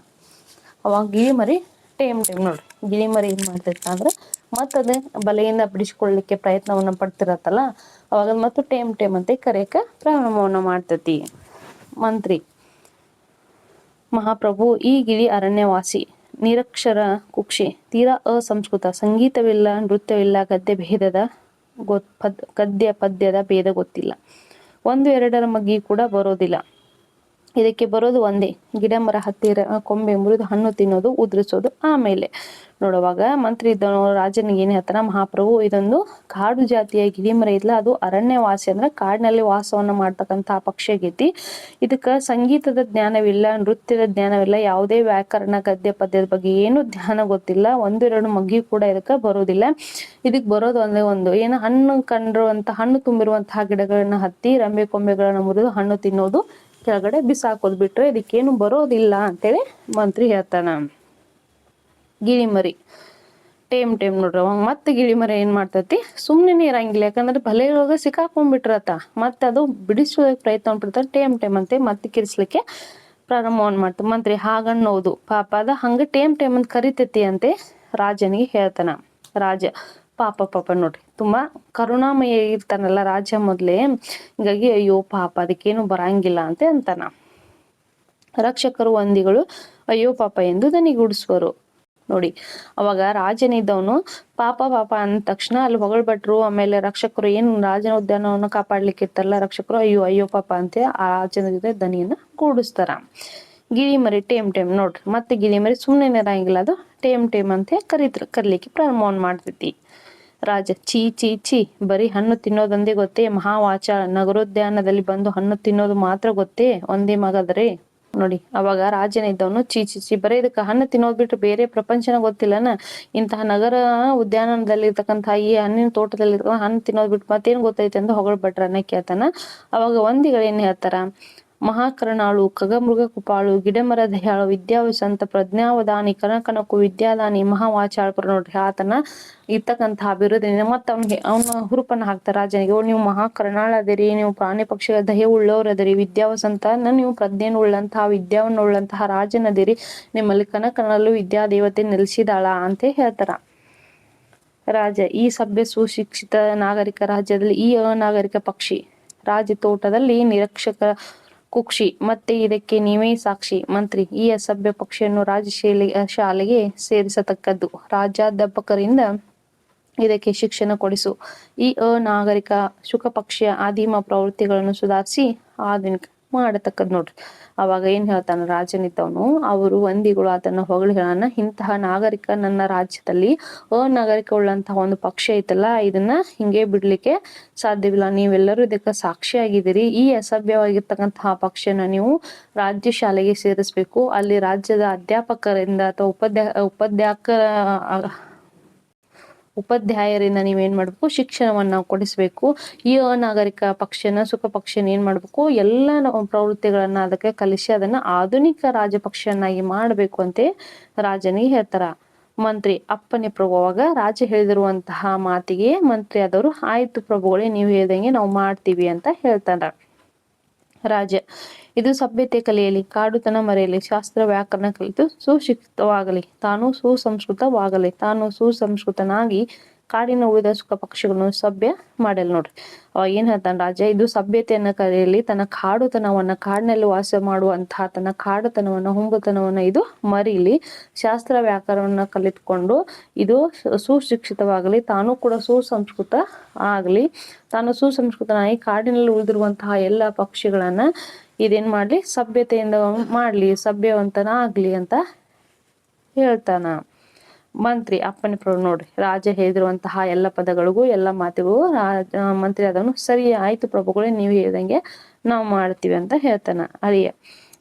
ಅವಾಗ ಗಿಳಿಮರಿ, ಟೈಮ್ ಟೈಮ್ ನೋಡ್ರಿ. ಗಿಳಿಮರಿ ಏನ್ ಮಾಡ್ತೈತ ಅಂದ್ರೆ ಮತ್ತದ ಬಲೆಯಿಂದ ಬಿಡಿಸ್ಕೊಳ್ಳಿಕ್ಕೆ ಪ್ರಯತ್ನವನ್ನ ಪಡ್ತಿರತ್ತಲ್ಲ ಅವಾಗ ಮತ್ತು ಟೇಮ್ ಟೇಮ್ ಅಂತ ಕರೆಯಕ ಪ್ರಾರಂಭವನ್ನ ಮಾಡ್ತತಿ. ಮಂತ್ರಿ, ಮಹಾಪ್ರಭು, ಈ ಗಿಳಿ ಅರಣ್ಯವಾಸಿ, ನಿರಕ್ಷರ ಕುಕ್ಷಿ, ತೀರಾ ಅಸಂಸ್ಕೃತ, ಸಂಗೀತವಿಲ್ಲ, ನೃತ್ಯವಿಲ್ಲ, ಗದ್ಯ ಭೇದದ ಗೊ ಪದ್, ಗದ್ಯ ಪದ್ಯದ ಭೇದ ಗೊತ್ತಿಲ್ಲ. ಒಂದು ಎರಡರ ಮಗ್ಗಿ ಕೂಡ ಬರೋದಿಲ್ಲ. ಇದಕ್ಕೆ ಬರೋದು ಒಂದೇ. ಗಿಡ ಮರ ಹತ್ತಿರ ಕೊಂಬೆ ಮುರಿದು ಹಣ್ಣು ತಿನ್ನೋದು, ಉದುರಿಸೋದು, ಆಮೇಲೆ. ನೋಡುವಾಗ ಮಂತ್ರಿ ಇದ್ದವನು, ರಾಜನಿಗೆ ಏನೇ ಹೇಳ್ತಾನ, ಮಹಾಪ್ರಭು ಇದೊಂದು ಕಾಡು ಜಾತಿಯ ಗಿರಿಮರ ಇಲ್ಲ ಅದು ಅರಣ್ಯವಾಸಿ ಅಂದ್ರೆ ಕಾಡಿನಲ್ಲಿ ವಾಸವನ್ನ ಮಾಡ್ತಕ್ಕಂತಹ ಪಕ್ಷಿ ಇದಕ್ಕೆ ಇದಕ್ಕ ಸಂಗೀತದ ಜ್ಞಾನವಿಲ್ಲ, ನೃತ್ಯದ ಜ್ಞಾನವಿಲ್ಲ, ಯಾವುದೇ ವ್ಯಾಕರಣ, ಗದ್ಯ, ಪದ್ಯದ ಬಗ್ಗೆ ಏನು ಜ್ಞಾನ ಗೊತ್ತಿಲ್ಲ ಒಂದೆರಡು ಮಗ್ಗಿ ಕೂಡ ಇದಕ್ಕ ಬರೋದಿಲ್ಲ. ಇದಕ್ ಬರೋದು ಒಂದೇ ಒಂದು. ಏನು ಹಣ್ಣು ಕಂಡಿರುವಂತ ಹಣ್ಣು ತುಂಬಿರುವಂತಹ ಗಿಡಗಳನ್ನ ಹತ್ತಿ, ರಂಬೆ ಕೊಂಬೆಗಳನ್ನ ಮುರಿದು ಹಣ್ಣು ತಿನ್ನೋದು ಕೆಳಗಡೆ ಬಿಸಾಕೋದು ಬಿಟ್ರೆ ಇದಕ್ಕೇನು ಬರೋದಿಲ್ಲ ಅಂತೇಳಿ ಮಂತ್ರಿ ಹೇಳ್ತಾನ. ಗಿಳಿಮರಿ. ಟೇಮ್ ಟೇಮ್ ನೋಡ್ರಿ ಅವಾಗ ಮತ್ತೆ ಗಿಳಿಮರಿ ಏನ್ ಮಾಡ್ತೈತಿ? ಸುಮ್ಮನೆ ಇರಂಗಿಲ್ಲ ಯಾಕಂದ್ರೆ ಭಲೆ ಒಳಗ ಸಿಕ್ಕಾಕೊಂಡ್ಬಿಟ್ರತ ಮತ್ತೆ ಅದು ಬಿಡಿಸೋದಕ್ಕೆ ಪ್ರಯತ್ನ ಪಡ್ತಾರೆ, ಟೇಮ್ ಟೇಮ್ ಅಂತ ಮತ್ತೆ ಕಿರಿಸ್ಲಿಕ್ಕೆ ಪ್ರಾರಂಭವನ್ನು ಮಾಡ್ತ ಮಂತ್ರಿ ಹಾಗನ್ನೋದು ಪಾಪ ಅದ ಹಂಗ ಟೇಮ್ ಟೇಮ್ ಅಂತ ಕರಿತೈತಿ ಅಂತೆ ರಾಜನಿಗೆ ಹೇಳ್ತಾನ. ರಾಜ ಪಾಪ ಪಾಪ ನೋಡ್ರಿ. ತುಂಬಾ ಕರುಣಾಮಯ ಇರ್ತಾನಲ್ಲ ರಾಜ ಮೊದ್ಲೇ. ಹಿಂಗಾಗಿ ಅಯ್ಯೋ ಪಾಪ, ಅದಕ್ಕೇನು ಬರಂಗಿಲ್ಲ ಅಂತ ಅಂತಾನ. ರಕ್ಷಕರು ವಂದಿಗಳು ಅಯ್ಯೋ ಪಾಪ ಎಂದು ದನಿಗೂಡಿಸುವರು. ನೋಡಿ, ಅವಾಗ ರಾಜನಿದ್ದವನು ಪಾಪ ಪಾಪ ಅಂದ ತಕ್ಷಣ ಅಲ್ಲಿ ಹೊಗಳ್ಭಟ್ರು ಆಮೇಲೆ ರಕ್ಷಕರು ಏನು ರಾಜನ ಉದ್ಯಾನವನ್ನು ಕಾಪಾಡ್ಲಿಕ್ಕೆ ಇರ್ತಾರಲ್ಲ ರಕ್ಷಕರು, ಅಯ್ಯೋ ಅಯ್ಯೋ ಪಾಪ ಅಂತ ಆ ರಾಜನ ಜೊತೆ ದನಿಯನ್ನ ಕೂಡಿಸ್ತಾರ. ಗಿಳಿಮರಿ ಟೇಮ್ ಟೇಮ್ ನೋಡ್ರಿ. ಮತ್ತೆ ಗಿಳಿಮರಿ ಸುಮ್ಮನೆ ಇರಂಗಿಲ್ಲ, ಅದು ಟೇಮ್ ಟೇಮ್ ಅಂತ ಕರಿತ್ರ, ಕರಿಲಿಕ್ಕೆ ಪ್ರಾರಂಭವನ್ನ ಮಾಡ್ತೈತಿ. ರಾಜ ಚೀ ಚೀ ಚೀ ಬರೀ ಹಣ್ಣು ತಿನ್ನೋದೊಂದೇ ಗೊತ್ತೇ? ಮಹಾವಾಚ. ನಗರೋದ್ಯಾನದಲ್ಲಿ ಬಂದು ಹಣ್ಣು ತಿನ್ನೋದು ಮಾತ್ರ ಗೊತ್ತೇ? ಒಂದೇ ಮಗದ್ರೆ ನೋಡಿ, ಅವಾಗ ರಾಜನ ಇದ್ದವನು ಚಿ ಬರೀ ಇದಕ್ಕೆ ಹಣ್ಣು ತಿನ್ನೋದ್ ಬಿಟ್ಟು ಬೇರೆ ಪ್ರಪಂಚನ ಗೊತ್ತಿಲ್ಲನ? ಇಂತಹ ನಗರ ಉದ್ಯಾನದಲ್ಲಿ ಇರ್ತಕ್ಕಂತಹ ಈ ಹಣ್ಣಿನ ತೋಟದಲ್ಲಿ ಹಣ್ಣು ತಿನ್ನೋದ್ ಬಿಟ್ಟು ಮತ್ತೇನ್ ಗೊತ್ತೈತೆ ಅಂತ ಹೊಗಳ್ ಭಟ್ರನ್ನ ಕೇಳ್ತಾನ? ಅವಾಗ ಒಂದಿಗಳು ಏನ್ ಹೇಳ್ತಾರ? ಮಹಾಕರ್ಣಾಳು ಖಗಮೃಗ ಕುಪಾಳು ಗಿಡಮರ ದಯಾಳು ವಿದ್ಯಾವಸಂತ ಪ್ರಜ್ಞಾವಧಾನಿ, ಕನಕನಕು, ವಿದ್ಯಾದಾನಿ ಮಹಾವಾಚಾಳ್ಪರು ನೋಡ್ರಿ ಆತನ ಇರ್ತಕ್ಕಂತಹ ಬಿರುದಿನ ಮತ್ತ ಅವ್ನಿಗೆ ಅವನ ಹುರುಪನ್ನ ಹಾಕ್ತಾರ ರಾಜನಿಗೆ ನೀವು ಮಹಾಕರ್ಣಾಳ ಅದಿರಿ ನೀವು ಪ್ರಾಣಿ ಪಕ್ಷಿಗಳ ದಯ ಉಳ್ಳವರದಿರಿ ವಿದ್ಯಾವಸಂತ ನೀವು ಪ್ರಜ್ಞೆಯನ್ನು ಉಳ್ಳಂತಹ, ವಿದ್ಯಾವನ್ನು ಉಳ್ಳಂತಹ ರಾಜನದಿರಿ. ನಿಮ್ಮಲ್ಲಿ ಕನಕನಲ್ಲೂ ವಿದ್ಯಾದೇವತೆ ನೆಲೆಸಿದಾಳ ಅಂತ ಹೇಳ್ತಾರ. ರಾಜ, ಈ ಸಭ್ಯ ಸುಶಿಕ್ಷಿತ ನಾಗರಿಕ ರಾಜ್ಯದಲ್ಲಿ ಈ ಅನಾಗರಿಕ ಪಕ್ಷಿ ರಾಜ ತೋಟದಲ್ಲಿ ನಿರಕ್ಷಕ ಕುಕ್ಷಿ, ಮತ್ತೆ ಇದಕ್ಕೆ ನೀವೇ ಸಾಕ್ಷಿ, ಮಂತ್ರಿ, ಈ ಅಸಭ್ಯ ಪಕ್ಷಿಯನ್ನು ರಾಜಶೈಲಿ ಶಾಲೆಗೆ ಸೇರಿಸತಕ್ಕದ್ದು. ರಾಜ್ಯಾಧ್ಯಾಪಕರಿಂದ ಇದಕ್ಕೆ ಶಿಕ್ಷಣ ಕೊಡಿಸು. ಈ ಅನಾಗರಿಕ ಶುಕ ಪಕ್ಷಿಯ ಆದಿಮ ಪ್ರವೃತ್ತಿಗಳನ್ನು ಸುಧಾರಿಸಿ, ಆಧುನಿಕ ಮಾಡತಕ್ಕದ್ ನೋಡ್ರಿ. ಅವಾಗ ಏನ್ ಹೇಳ್ತಾನ ರಾಜನಿದ್ದವನು ಅವರು ವಂದಿಗಳು ಆತನ ಹೊಗಳು ಹೇಳನ ಇಂತಹ ನಾಗರಿಕ ನನ್ನ ರಾಜ್ಯದಲ್ಲಿ ಅನಾಗರಿಕ ಉಳ್ಳಂತಹ ಒಂದು ಪಕ್ಷ ಐತಲ್ಲ, ಇದನ್ನ ಹಿಂಗೆ ಬಿಡ್ಲಿಕ್ಕೆ ಸಾಧ್ಯವಿಲ್ಲ. ನೀವೆಲ್ಲರೂ ಇದಕ್ಕೆ ಸಾಕ್ಷಿಯಾಗಿದ್ದೀರಿ. ಈ ಅಸಭ್ಯವಾಗಿರ್ತಕ್ಕಂತಹ ಪಕ್ಷನ ನೀವು ರಾಜ್ಯ ಶಾಲೆಗೆ ಸೇರಿಸ್ಬೇಕು. ಅಲ್ಲಿ ರಾಜ್ಯದ ಅಧ್ಯಾಪಕರಿಂದ ಅಥವಾ ಉಪಾಧ್ಯ ಉಪಾಧ್ಯಾಕ ಉಪಾಧ್ಯಾಯರಿಂದ ನೀವೇನ್ ಮಾಡಬೇಕು? ಶಿಕ್ಷಣವನ್ನು ಕೊಡಿಸಬೇಕು. ಈ ಅನಾಗರಿಕ ಪಕ್ಷನ, ಸುಖ ಪಕ್ಷನ ಏನು ಮಾಡಬೇಕು? ಎಲ್ಲ ಪ್ರವೃತ್ತಿಗಳನ್ನು ಅದಕ್ಕೆ ಕಲಿಸಿ ಅದನ್ನ ಆಧುನಿಕ ರಾಜಪಕ್ಷನಾಗಿ ಮಾಡಬೇಕು ಅಂತ ರಾಜನಿಗೆ ಹೇಳ್ತಾರ. ಮಂತ್ರಿ, ಅಪ್ಪನೆ ಪ್ರಭು, ಅವಾಗ ರಾಜ ಹೇಳಿದಿರುವಂತಹ ಮಾತಿಗೆ ಮಂತ್ರಿ ಆದವರು, ಆಯ್ತು ಪ್ರಭುಗಳೇ, ನೀವು ಹೇಳ್ದಂಗೆ ನಾವು ಮಾಡ್ತೀವಿ ಅಂತ ಹೇಳ್ತಾರ. ರಾಜ ಇದು ಸಭ್ಯತೆ ಕಲಿಯಲಿ ಕಾಡುತನ ಮರೆಯಲಿ ಶಾಸ್ತ್ರ ವ್ಯಾಕರಣ ಕಲಿತು ಸುಶಿಕ್ಷಿತವಾಗಲಿ. ತಾನು ಸುಸಂಸ್ಕೃತವಾಗಲಿ. ತಾನು ಸುಸಂಸ್ಕೃತನಾಗಿ ಕಾಡಿನ ಉಳಿದ ಸುಖ ಪಕ್ಷಿಗಳನ್ನು ಸಭ್ಯ ಮಾಡಲ್ ನೋಡ್ರಿ. ಅವ ಏನ್ ಹೇಳ್ತಾನೆ ರಾಜ, ಇದು ಸಭ್ಯತೆಯನ್ನ ಕರೆಯಲಿ ತನ್ನ ಕಾಡುತನವನ್ನ, ಕಾಡಿನಲ್ಲಿ ವಾಸ ಮಾಡುವಂತಹ ತನ್ನ ಕಾಡುತನವನ್ನ, ಹುಂಬತನವನ್ನ ಇದು ಮರೀಲಿ, ಶಾಸ್ತ್ರ ವ್ಯಾಕರಣವನ್ನ ಕಲಿತ್ಕೊಂಡು ಇದು ಸುಶಿಕ್ಷಿತವಾಗಲಿ, ತಾನು ಕೂಡ ಸುಸಂಸ್ಕೃತ ಆಗಲಿ, ತಾನು ಸುಸಂಸ್ಕೃತನಾಗಿ ಕಾಡಿನಲ್ಲಿ ಉಳಿದಿರುವಂತಹ ಎಲ್ಲ ಪಕ್ಷಿಗಳನ್ನ ಇದೇನ್ ಮಾಡ್ಲಿ, ಸಭ್ಯತೆಯಿಂದ ಮಾಡ್ಲಿ ಸಭ್ಯವಂತನ ಆಗ್ಲಿ ಅಂತ ಹೇಳ್ತಾನ. ಮಂತ್ರಿ ಅಪ್ಪನ ಪ್ರಭು ನೋಡ್ರಿ. ರಾಜ ಹೇಳಿರುವಂತಹ ಎಲ್ಲ ಪದಗಳಿಗೂ, ಎಲ್ಲ ಮಾತಿಗೂ ಮಂತ್ರಿ ಆದವನು ಸರಿ ಆಯ್ತು ಪ್ರಭುಗಳೇ, ನೀವು ಹೇಳ್ದಂಗೆ ನಾವು ಮಾಡ್ತೀವಿ ಅಂತ ಹೇಳ್ತಾನ ಅರಿಯ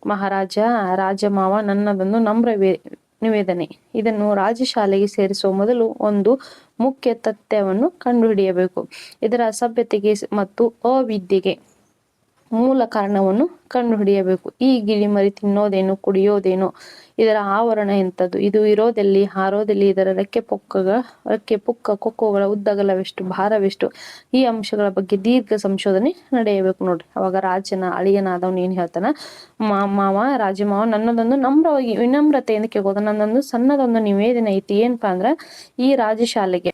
ಮಹಾರಾಜ, ರಾಜ ಮಾವ, ನನ್ನದೊಂದು ನಮ್ರ ನಿವೇದನೆ. ಇದನ್ನು ರಾಜಶಾಲೆಗೆ ಸೇರಿಸುವ ಮೊದಲು ಒಂದು ಮುಖ್ಯ ತಥ್ಯವನ್ನು ಕಂಡುಹಿಡಿಯಬೇಕು. ಇದರ ಅಸಭ್ಯತೆಗೆ ಮತ್ತು ಅವಿದ್ಯೆಗೆ ಮೂಲ ಕಾರಣವನ್ನು ಕಂಡುಹಿಡಿಯಬೇಕು. ಈ ಗಿಳಿಮರಿ ತಿನ್ನೋದೇನು, ಕುಡಿಯೋದೇನು? ಇದರ ಆವರಣ ಎಂಥದ್ದು ಇದು ಇರೋದೆಲ್ಲಿ, ಹಾರೋದಲ್ಲಿ ಇದರ ರೆಕ್ಕೆ ಪೊಕ್ಕಗ, ರೆಕ್ಕೆ ಪುಕ್ಕ ಕೊಕ್ಕುಗಳ ಉದ್ದಗಲವೆಷ್ಟು, ಭಾರವೆಷ್ಟು? ಈ ಅಂಶಗಳ ಬಗ್ಗೆ ದೀರ್ಘ ಸಂಶೋಧನೆ ನಡೆಯಬೇಕು ನೋಡ್ರಿ. ಅವಾಗ ರಾಜನ ಅಳಿಯನಾದವನು ಏನು ಹೇಳ್ತಾನ? ಮಾವ, ರಾಜಮಾವ, ನನ್ನದೊಂದು ನಮ್ರವಾಗಿ ವಿನಮ್ರತೆಯಿಂದ ಕೇಳ್ಕೋದ ನನ್ನೊಂದು ಸಣ್ಣದೊಂದು ನಿವೇದನೆ ಐತಿ. ಏನಪ್ಪಾ ಅಂದ್ರ, ಈ ರಾಜಶಾಲೆಗೆ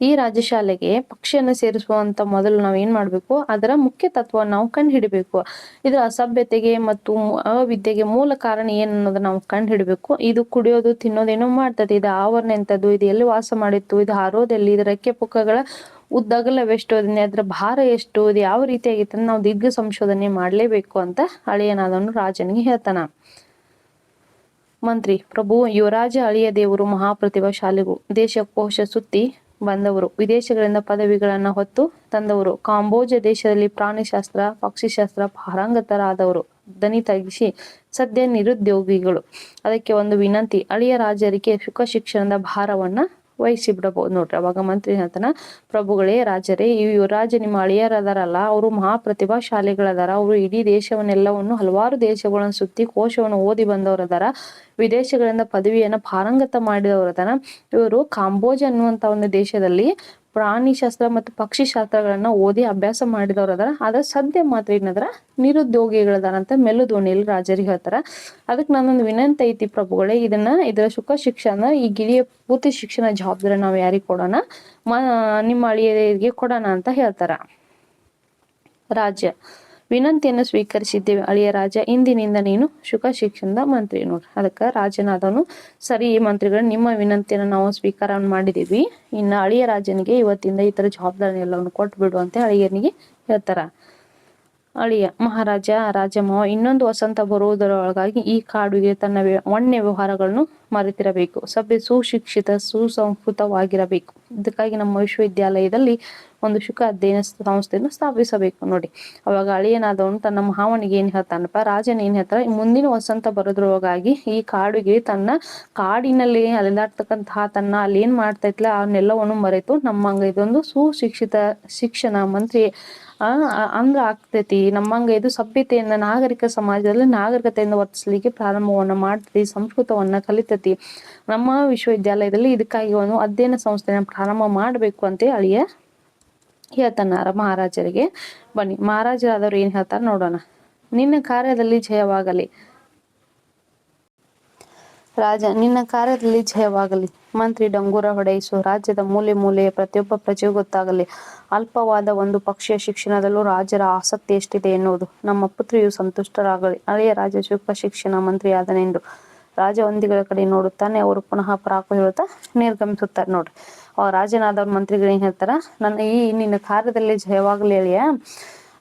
ಈ ರಾಜ್ಯಶಾಲೆಗೆ ಪಕ್ಷಿಯನ್ನು ಸೇರಿಸುವಂತ ಮೊದಲು ನಾವು ಏನ್ ಮಾಡ್ಬೇಕು? ಅದರ ಮುಖ್ಯ ತತ್ವವನ್ನು ನಾವು ಕಂಡು ಹಿಡಿಬೇಕು ಇದು ಅಸಭ್ಯತೆಗೆ ಮತ್ತು ಅವಿದ್ಯೆಗೆ ಮೂಲ ಕಾರಣ ಏನ್ ಅನ್ನೋದನ್ನ ನಾವು ಕಂಡು ಹಿಡಬೇಕು ಇದು ಕುಡಿಯೋದು, ತಿನ್ನೋದೇನೋ ಮಾಡ್ತದೆ. ಇದು ಆವರಣ ಎಂತದ್ದು ಇದು ಎಲ್ಲಿ ವಾಸ ಮಾಡಿತ್ತು, ಇದು ಹಾರೋದೆಲ್ಲಿ ಇದು ರೆಕ್ಕೆ ಪುಕ್ಕಗಳ ಉದ್ದಗಲವೆಷ್ಟು ಅದನ್ನ ಅದ್ರ ಭಾರ ಎಷ್ಟು, ಇದು ಯಾವ ರೀತಿಯಾಗಿತ್ತು ನಾವು ದೀರ್ಘ ಸಂಶೋಧನೆ ಮಾಡ್ಲೇಬೇಕು ಅಂತ ಹಳೆಯನಾದವನು ರಾಜನಿಗೆ ಹೇಳ್ತಾನ. ಮಂತ್ರಿ, ಪ್ರಭು, ಯುವರಾಜ, ಅಳಿಯ ದೇವರು ಮಹಾಪ್ರತಿಭಾಶಾಲಿಗಳು ದೇಶಕೋಶ ಸುತ್ತಿ ಬಂದವರು. ವಿದೇಶಗಳಿಂದ ಪದವಿಗಳನ್ನು ಹೊತ್ತು ತಂದವರು. ಕಾಂಬೋಜ ದೇಶದಲ್ಲಿ ಪ್ರಾಣಿಶಾಸ್ತ್ರ, ಪಕ್ಷಿಶಾಸ್ತ್ರ ಪಾರಂಗತರಾದವರು. ದನಿ ತಗ್ಗಿಸಿ ಸದ್ಯ ನಿರುದ್ಯೋಗಿಗಳು. ಅದಕ್ಕೆ ಒಂದು ವಿನಂತಿ. ಅಳಿಯ ರಾಜರಿಗೆ ಸುಖ ಶಿಕ್ಷಣದ ಭಾರವನ್ನ ವಹಿಸಿ ಬಿಡಬಹುದು ನೋಡ್ರಿ, ಅವಾಗ ಮಂತ್ರಿ ಹೇಳ್ತಾನ, ಪ್ರಭುಗಳೇ, ರಾಜರೇ ಈ ಯುವರಾಜ ನಿಮ್ಮ ಅಳಿಯರದಾರಲ್ಲ, ಅವರು ಮಹಾಪ್ರತಿಭಾಶಾಲಿಗಳದಾರ ಅವರು ಇಡೀ ದೇಶವನ್ನೆಲ್ಲವನ್ನು, ಹಲವಾರು ದೇಶಗಳನ್ನು ಸುತ್ತಿ ಕೋಶವನ್ನು ಓದಿ ಬಂದವರದಾರ, ವಿದೇಶಗಳಿಂದ ಪದವಿಯನ್ನ ಪಾರಂಗತ ಮಾಡಿದವರದಾರ, ಇವರು ಕಾಂಬೋಜ್ ಅನ್ನುವಂತ ಒಂದು ದೇಶದಲ್ಲಿ ಪ್ರಾಣಿ ಶಾಸ್ತ್ರ ಮತ್ತು ಪಕ್ಷಿ ಶಾಸ್ತ್ರಗಳನ್ನ ಓದಿ ಅಭ್ಯಾಸ ಮಾಡಿದವ್ರ ಅದಾರ. ಆದ್ರೆ ಸದ್ಯ ಮಾತ್ರ ಏನದ್ರ ನಿರುದ್ಯೋಗಿಗಳದಾರ ಅಂತ ಮೆಲ್ಲು ಧ್ವನಿಯಲ್ಲಿ ರಾಜರಿಗೆ ಹೇಳ್ತಾರ. ಅದಕ್ಕೆ ನಾನೊಂದು ವಿನಂತಿ ಐತಿ ಪ್ರಭುಗಳೇ, ಇದನ್ನ ಇದರ ಸುಖ ಶಿಕ್ಷಣ, ಈ ಗಿರಿಯ ಪೂರ್ತಿ ಶಿಕ್ಷಣ ಜವಾಬ್ದಾರಿ ನಾವು ಯಾರಿಗೆ ಕೊಡೋಣ? ಮ, ನಿಮ್ಮ ಅಳಿಯರಿಗೆ ಕೊಡೋಣ ಅಂತ ಹೇಳ್ತಾರ. ರಾಜ್ಯ. ವಿನಂತಿಯನ್ನು ಸ್ವೀಕರಿಸಿದ್ದೇವೆ. ಅಳಿಯ ರಾಜ, ಇಂದಿನಿಂದ ನೀನು ಶುಕ ಶಿಕ್ಷಣದ ಮಂತ್ರಿ. ನೋಡ್ರಿ ಅದಕ್ಕೆ ರಾಜನಾದವನು ಸರಿ, ಈ ಮಂತ್ರಿಗಳು, ನಿಮ್ಮ ವಿನಂತಿಯನ್ನು ನಾವು ಸ್ವೀಕಾರ ಮಾಡಿದೀವಿ ಇನ್ನು ಅಳಿಯ ರಾಜನಿಗೆ ಇವತ್ತಿಂದ ಈ ತರ ಜವಾಬ್ದಾರಿ ಎಲ್ಲವನ್ನು ಕೊಟ್ಬಿಡು ಅಂತ ಅಳಿಯನಿಗೆ ಹೇಳ್ತಾರ. ಅಳಿಯ ಮಹಾರಾಜ ರಾಜಮ್ಮ ಇನ್ನೊಂದು ವಸಂತ ಬರುವುದರೊಳಗಾಗಿ ಈ ಕಾಡುಗೆ ತನ್ನ ಒಣ್ಣೆ ವ್ಯವಹಾರಗಳನ್ನು ಮರೆತಿರಬೇಕು. ಸಭೆ ಸುಶಿಕ್ಷಿತ, ಸುಸಂಸ್ಕೃತವಾಗಿರಬೇಕು. ಇದಕ್ಕಾಗಿ ನಮ್ಮ ವಿಶ್ವವಿದ್ಯಾಲಯದಲ್ಲಿ ಒಂದು ಶುಕ ಅಧ್ಯಯನ ಸಂಸ್ಥೆಯನ್ನು ಸ್ಥಾಪಿಸಬೇಕು ನೋಡಿ. ಅವಾಗ ಅಳಿಯನಾದವನು ತನ್ನ ಮಾವನಿಗೆ ಏನ್ ಹೇಳ್ತಾನಪ್ಪ ರಾಜನ ಏನ್ ಹೇಳ್ತಾರೆ ಮುಂದಿನ ವಸಂತ ಬರೋದ್ರೊಳಗಾಗಿ ಈ ಕಾಡುಗೆ ತನ್ನ ಕಾಡಿನಲ್ಲಿ ಅಲೆದಾಡ್ತಕ್ಕಂತಹ ತನ್ನ ಅಲ್ಲಿ ಏನ್ ಮಾಡ್ತಾ ಇತ್ತಲ್ಲ ಅವನ್ನೆಲ್ಲವನ್ನು ಮರೆತು ನಮ್ಮಂಗ ಇದೊಂದು ಸುಶಿಕ್ಷಿತ, ಶಿಕ್ಷಣ ಮಂತ್ರಿ ಅಂಗ ಆಗ್ತೈತಿ. ನಮ್ಮಂಗ ಇದು ಸಭ್ಯತೆಯಿಂದ ನಾಗರಿಕ ಸಮಾಜದಲ್ಲಿ ನಾಗರಿಕತೆಯಿಂದ ವರ್ತಿಸ್ಲಿಕ್ಕೆ ಪ್ರಾರಂಭವನ್ನ ಮಾಡ್ತೈತಿ, ಸಂಸ್ಕೃತವನ್ನ ಕಲಿತೈತಿ. ನಮ್ಮ ವಿಶ್ವವಿದ್ಯಾಲಯದಲ್ಲಿ ಇದಕ್ಕಾಗಿ ಒಂದು ಅಧ್ಯಯನ ಸಂಸ್ಥೆನ ಪ್ರಾರಂಭ ಮಾಡಬೇಕು ಅಂತ ಅಳಿಯ ಹೇಳ್ತಾನಾರ ಮಹಾರಾಜರಿಗೆ. ಬನ್ನಿ, ಮಹಾರಾಜರಾದವ್ರು ಏನ್ ಹೇಳ್ತಾರ ನೋಡೋಣ. ನಿನ್ನ ಕಾರ್ಯದಲ್ಲಿ ಜಯವಾಗಲಿ. ರಾಜ, ನಿನ್ನ ಕಾರ್ಯದಲ್ಲಿ ಜಯವಾಗಲಿ. ಮಂತ್ರಿ ಡಂಗೂರ ಹೊಡೆಯಿಸು. ರಾಜ್ಯದ ಮೂಲೆ ಮೂಲೆಯ ಪ್ರತಿಯೊಬ್ಬ ಪ್ರಜೆಗೂ ಗೊತ್ತಾಗಲಿ. ಅಲ್ಪವಾದ ಒಂದು ಪಕ್ಷೀಯ ಶಿಕ್ಷಣದಲ್ಲೂ ರಾಜರ ಆಸಕ್ತಿ ಎಷ್ಟಿದೆ ಎನ್ನುವುದು. ನಮ್ಮ ಪುತ್ರಿಯು ಸಂತುಷ್ಟರಾಗಲಿ. ಹಳೆಯ ರಾಜ ಶುಲ್ಕ ಶಿಕ್ಷಣ ಮಂತ್ರಿಯಾದನೆಂದು ರಾಜ ಒಂದಿಗಳ ಕಡೆ ನೋಡುತ್ತಾನೆ. ಅವರು ಪುನಃ ಪ್ರಾಕು ಹೇಳುತ್ತಾ ನಿರ್ಗಮಿಸುತ್ತಾರೆ. ನೋಡ್ರಿ. ಅವ್ರ ರಾಜನಾದವ್ರ ಮಂತ್ರಿಗಳು ಏನ್ ಹೇಳ್ತಾರ? ನನ್ನ ಈ ನಿನ್ನ ಕಾರ್ಯದಲ್ಲಿ ಜಯವಾಗಲಿ ಅಳಿಯ.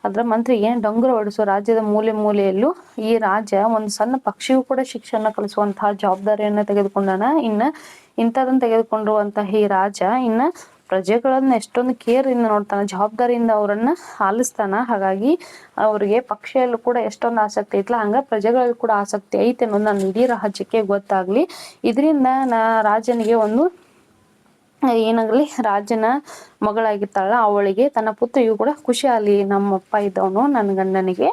ಅದ್ರ ಏನು ಡಂಗುರ ಹೊಡಿಸೋ ರಾಜ್ಯದ ಮೂಲೆ ಮೂಲೆಯಲ್ಲೂ ಈ ರಾಜ ಒಂದು ಸಣ್ಣ ಪಕ್ಷಿಗೂ ಕೂಡ ಶಿಕ್ಷಣ ಕಲಿಸುವಂತಹ ಜವಾಬ್ದಾರಿಯನ್ನ ತೆಗೆದುಕೊಂಡಾನ. ಇನ್ನ ಇಂಥದನ್ನ ತೆಗೆದುಕೊಂಡಿರುವಂತಹ ಈ ರಾಜ ಇನ್ನ ಪ್ರಜೆಗಳನ್ನ ಎಷ್ಟೊಂದು ಕೇರ್ ಇಂದ ನೋಡ್ತಾನ, ಜವಾಬ್ದಾರಿಯಿಂದ ಅವರನ್ನ ಆಲಿಸ್ತಾನ. ಹಾಗಾಗಿ ಅವ್ರಿಗೆ ಪಕ್ಷಿಯಲ್ಲೂ ಕೂಡ ಎಷ್ಟೊಂದು ಆಸಕ್ತಿ ಐತ್ಲ. ಹಂಗ ಪ್ರಜೆಗಳಲ್ಲೂ ಕೂಡ ಆಸಕ್ತಿ ಐತೆ ಅನ್ನೋದು ನನ್ನ ಇಡೀ ರಾಜ್ಯಕ್ಕೆ ಗೊತ್ತಾಗ್ಲಿ. ಇದರಿಂದ ನಾ ರಾಜನಿಗೆ ಒಂದು ಏನಾಗಲಿ ರಾಜನ ಮಗಳಾಗಿರ್ತಾಳ ಅವಳಿಗೆ ತನ್ನ ಪುತ್ರಿಯು ಕೂಡ ಖುಷಿ ಆಗಲಿ ನಮ್ಮಪ್ಪ ಇದ್ದವನು ನನ್ನ ಗಂಡನಿಗೆ.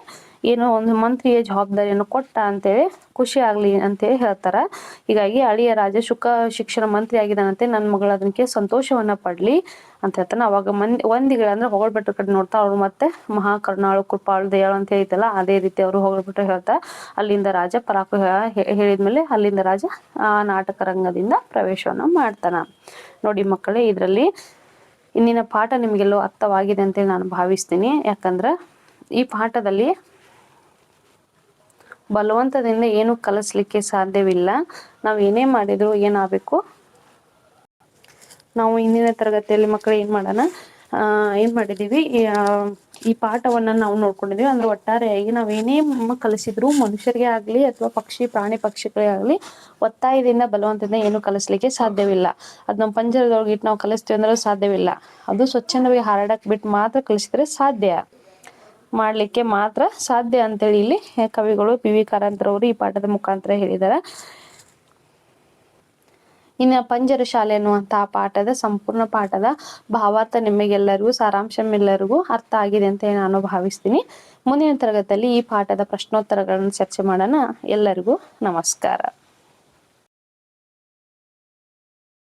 ಏನೋ ಒಂದು ಮಂತ್ರಿಯ ಜವಾಬ್ದಾರಿಯನ್ನು ಕೊಟ್ಟ ಅಂತೇಳಿ ಖುಷಿ ಆಗ್ಲಿ ಅಂತೇಳಿ ಹೇಳ್ತಾರೆ. ಹೀಗಾಗಿ ಅಳಿಯ ರಾಜ ಶುಕ ಶಿಕ್ಷಣ ಮಂತ್ರಿ ಆಗಿದ್ದಾನಂತೆ ನನ್ನ ಮಗಳು ಅದಕ್ಕೆ ಸಂತೋಷವನ್ನ ಪಡ್ಲಿ ಅಂತ ಹೇಳ್ತಾನೆ. ಅವಾಗ ಮಂದಿ ಒಂದಿಗಳಂದ್ರೆ ಹೊಗಳ್ಬಿಟ್ರ ಕಡೆ ನೋಡ್ತಾ ಅವ್ರು ಮತ್ತೆ ಮಹಾ ಕರುಣಾಳು ಕೃಪಾಳು, ದಯಾಳು ಅಂತ ಹೇಳ್ತಲ್ಲ ಅದೇ ರೀತಿ ಅವರು ಹೊಗಳ್ಬಿಟ್ಟು ಹೇಳ್ತಾ ಅಲ್ಲಿಂದ ರಾಜ ಪರಾಕು ಹೇಳಿದ್ಮೇಲೆ ಅಲ್ಲಿಂದ ರಾಜ ಆ ನಾಟಕ ರಂಗದಿಂದ ಪ್ರವೇಶವನ್ನು ಮಾಡ್ತಾನ. ನೋಡಿ ಮಕ್ಕಳೇ, ಇದರಲ್ಲಿ ಇಂದಿನ ಪಾಠ ನಿಮಗೆಲ್ಲೋ ಅರ್ಥವಾಗಿದೆ ಅಂತೇಳಿ ನಾನು ಭಾವಿಸ್ತೀನಿ. ಯಾಕಂದ್ರೆ ಈ ಪಾಠದಲ್ಲಿ ಬಲವಂತದಿಂದ ಏನು ಕಲಿಸ್ಲಿಕ್ಕೆ ಸಾಧ್ಯವಿಲ್ಲ. ನಾವು ಏನೇ ಮಾಡಿದ್ರು ಏನಾಗಬೇಕು? ನಾವು ಇಂದಿನ ತರಗತಿಯಲ್ಲಿ ಮಕ್ಕಳು ಏನ್ ಮಾಡೋಣ? ಏನು ಮಾಡಿದೀವಿ? ಈ, ಪಾಠವನ್ನ ನಾವು ನೋಡ್ಕೊಂಡಿದೀವಿ. ಅಂದ್ರೆ ಒಟ್ಟಾರೆಯಾಗಿ ನಾವೇನೇ ಕಲಿಸಿದ್ರು ಮನುಷ್ಯರಿಗೆ ಆಗ್ಲಿ ಅಥವಾ ಪಕ್ಷಿ ಪ್ರಾಣಿ ಪಕ್ಷಿಗಳೇ ಆಗ್ಲಿ ಒತ್ತಾಯದಿಂದ ಬಲವಂತದಿಂದ ಏನು ಕಲಿಸ್ಲಿಕ್ಕೆ ಸಾಧ್ಯವಿಲ್ಲ. ಅದ್ ನಮ್ಮ ಪಂಜರದೊಳಗೆ ಇಟ್ಟು ನಾವು ಕಲಿಸ್ತೀವಿ ಅಂದ್ರೆ ಸಾಧ್ಯವಿಲ್ಲ. ಅದು ಸ್ವಚ್ಛಂದವಾಗಿ ಹಾರಾಡಕ್ ಬಿಟ್ಟು ಮಾತ್ರ ಕಲಿಸಿದ್ರೆ ಸಾಧ್ಯ. ಮಾಡ್ಲಿಕ್ಕೆ ಮಾತ್ರ ಸಾಧ್ಯ ಅಂತೇಳಿ ಇಲ್ಲಿ ಕವಿಗಳು ಪಿ ವಿ ಕಾರಂತರವರು ಈ ಪಾಠದ ಮುಖಾಂತರ ಹೇಳಿದ್ದಾರೆ ಇನ್ನು ಪಂಜರ ಶಾಲೆ ಅನ್ನುವಂತಹ ಪಾಠದ, ಸಂಪೂರ್ಣ ಪಾಠದ ಭಾವಾರ್ಥ ನಿಮಗೆಲ್ಲರಿಗೂ ಸಾರಾಂಶ ಎಲ್ಲರಿಗೂ ಅರ್ಥ ಆಗಿದೆ ಅಂತ ನಾನು ಭಾವಿಸ್ತೀನಿ. ಮುಂದಿನ ತರಗತಿಯಲ್ಲಿ ಈ ಪಾಠದ ಪ್ರಶ್ನೋತ್ತರಗಳನ್ನು ಚರ್ಚೆ ಮಾಡೋಣ. ಎಲ್ಲರಿಗೂ ನಮಸ್ಕಾರ.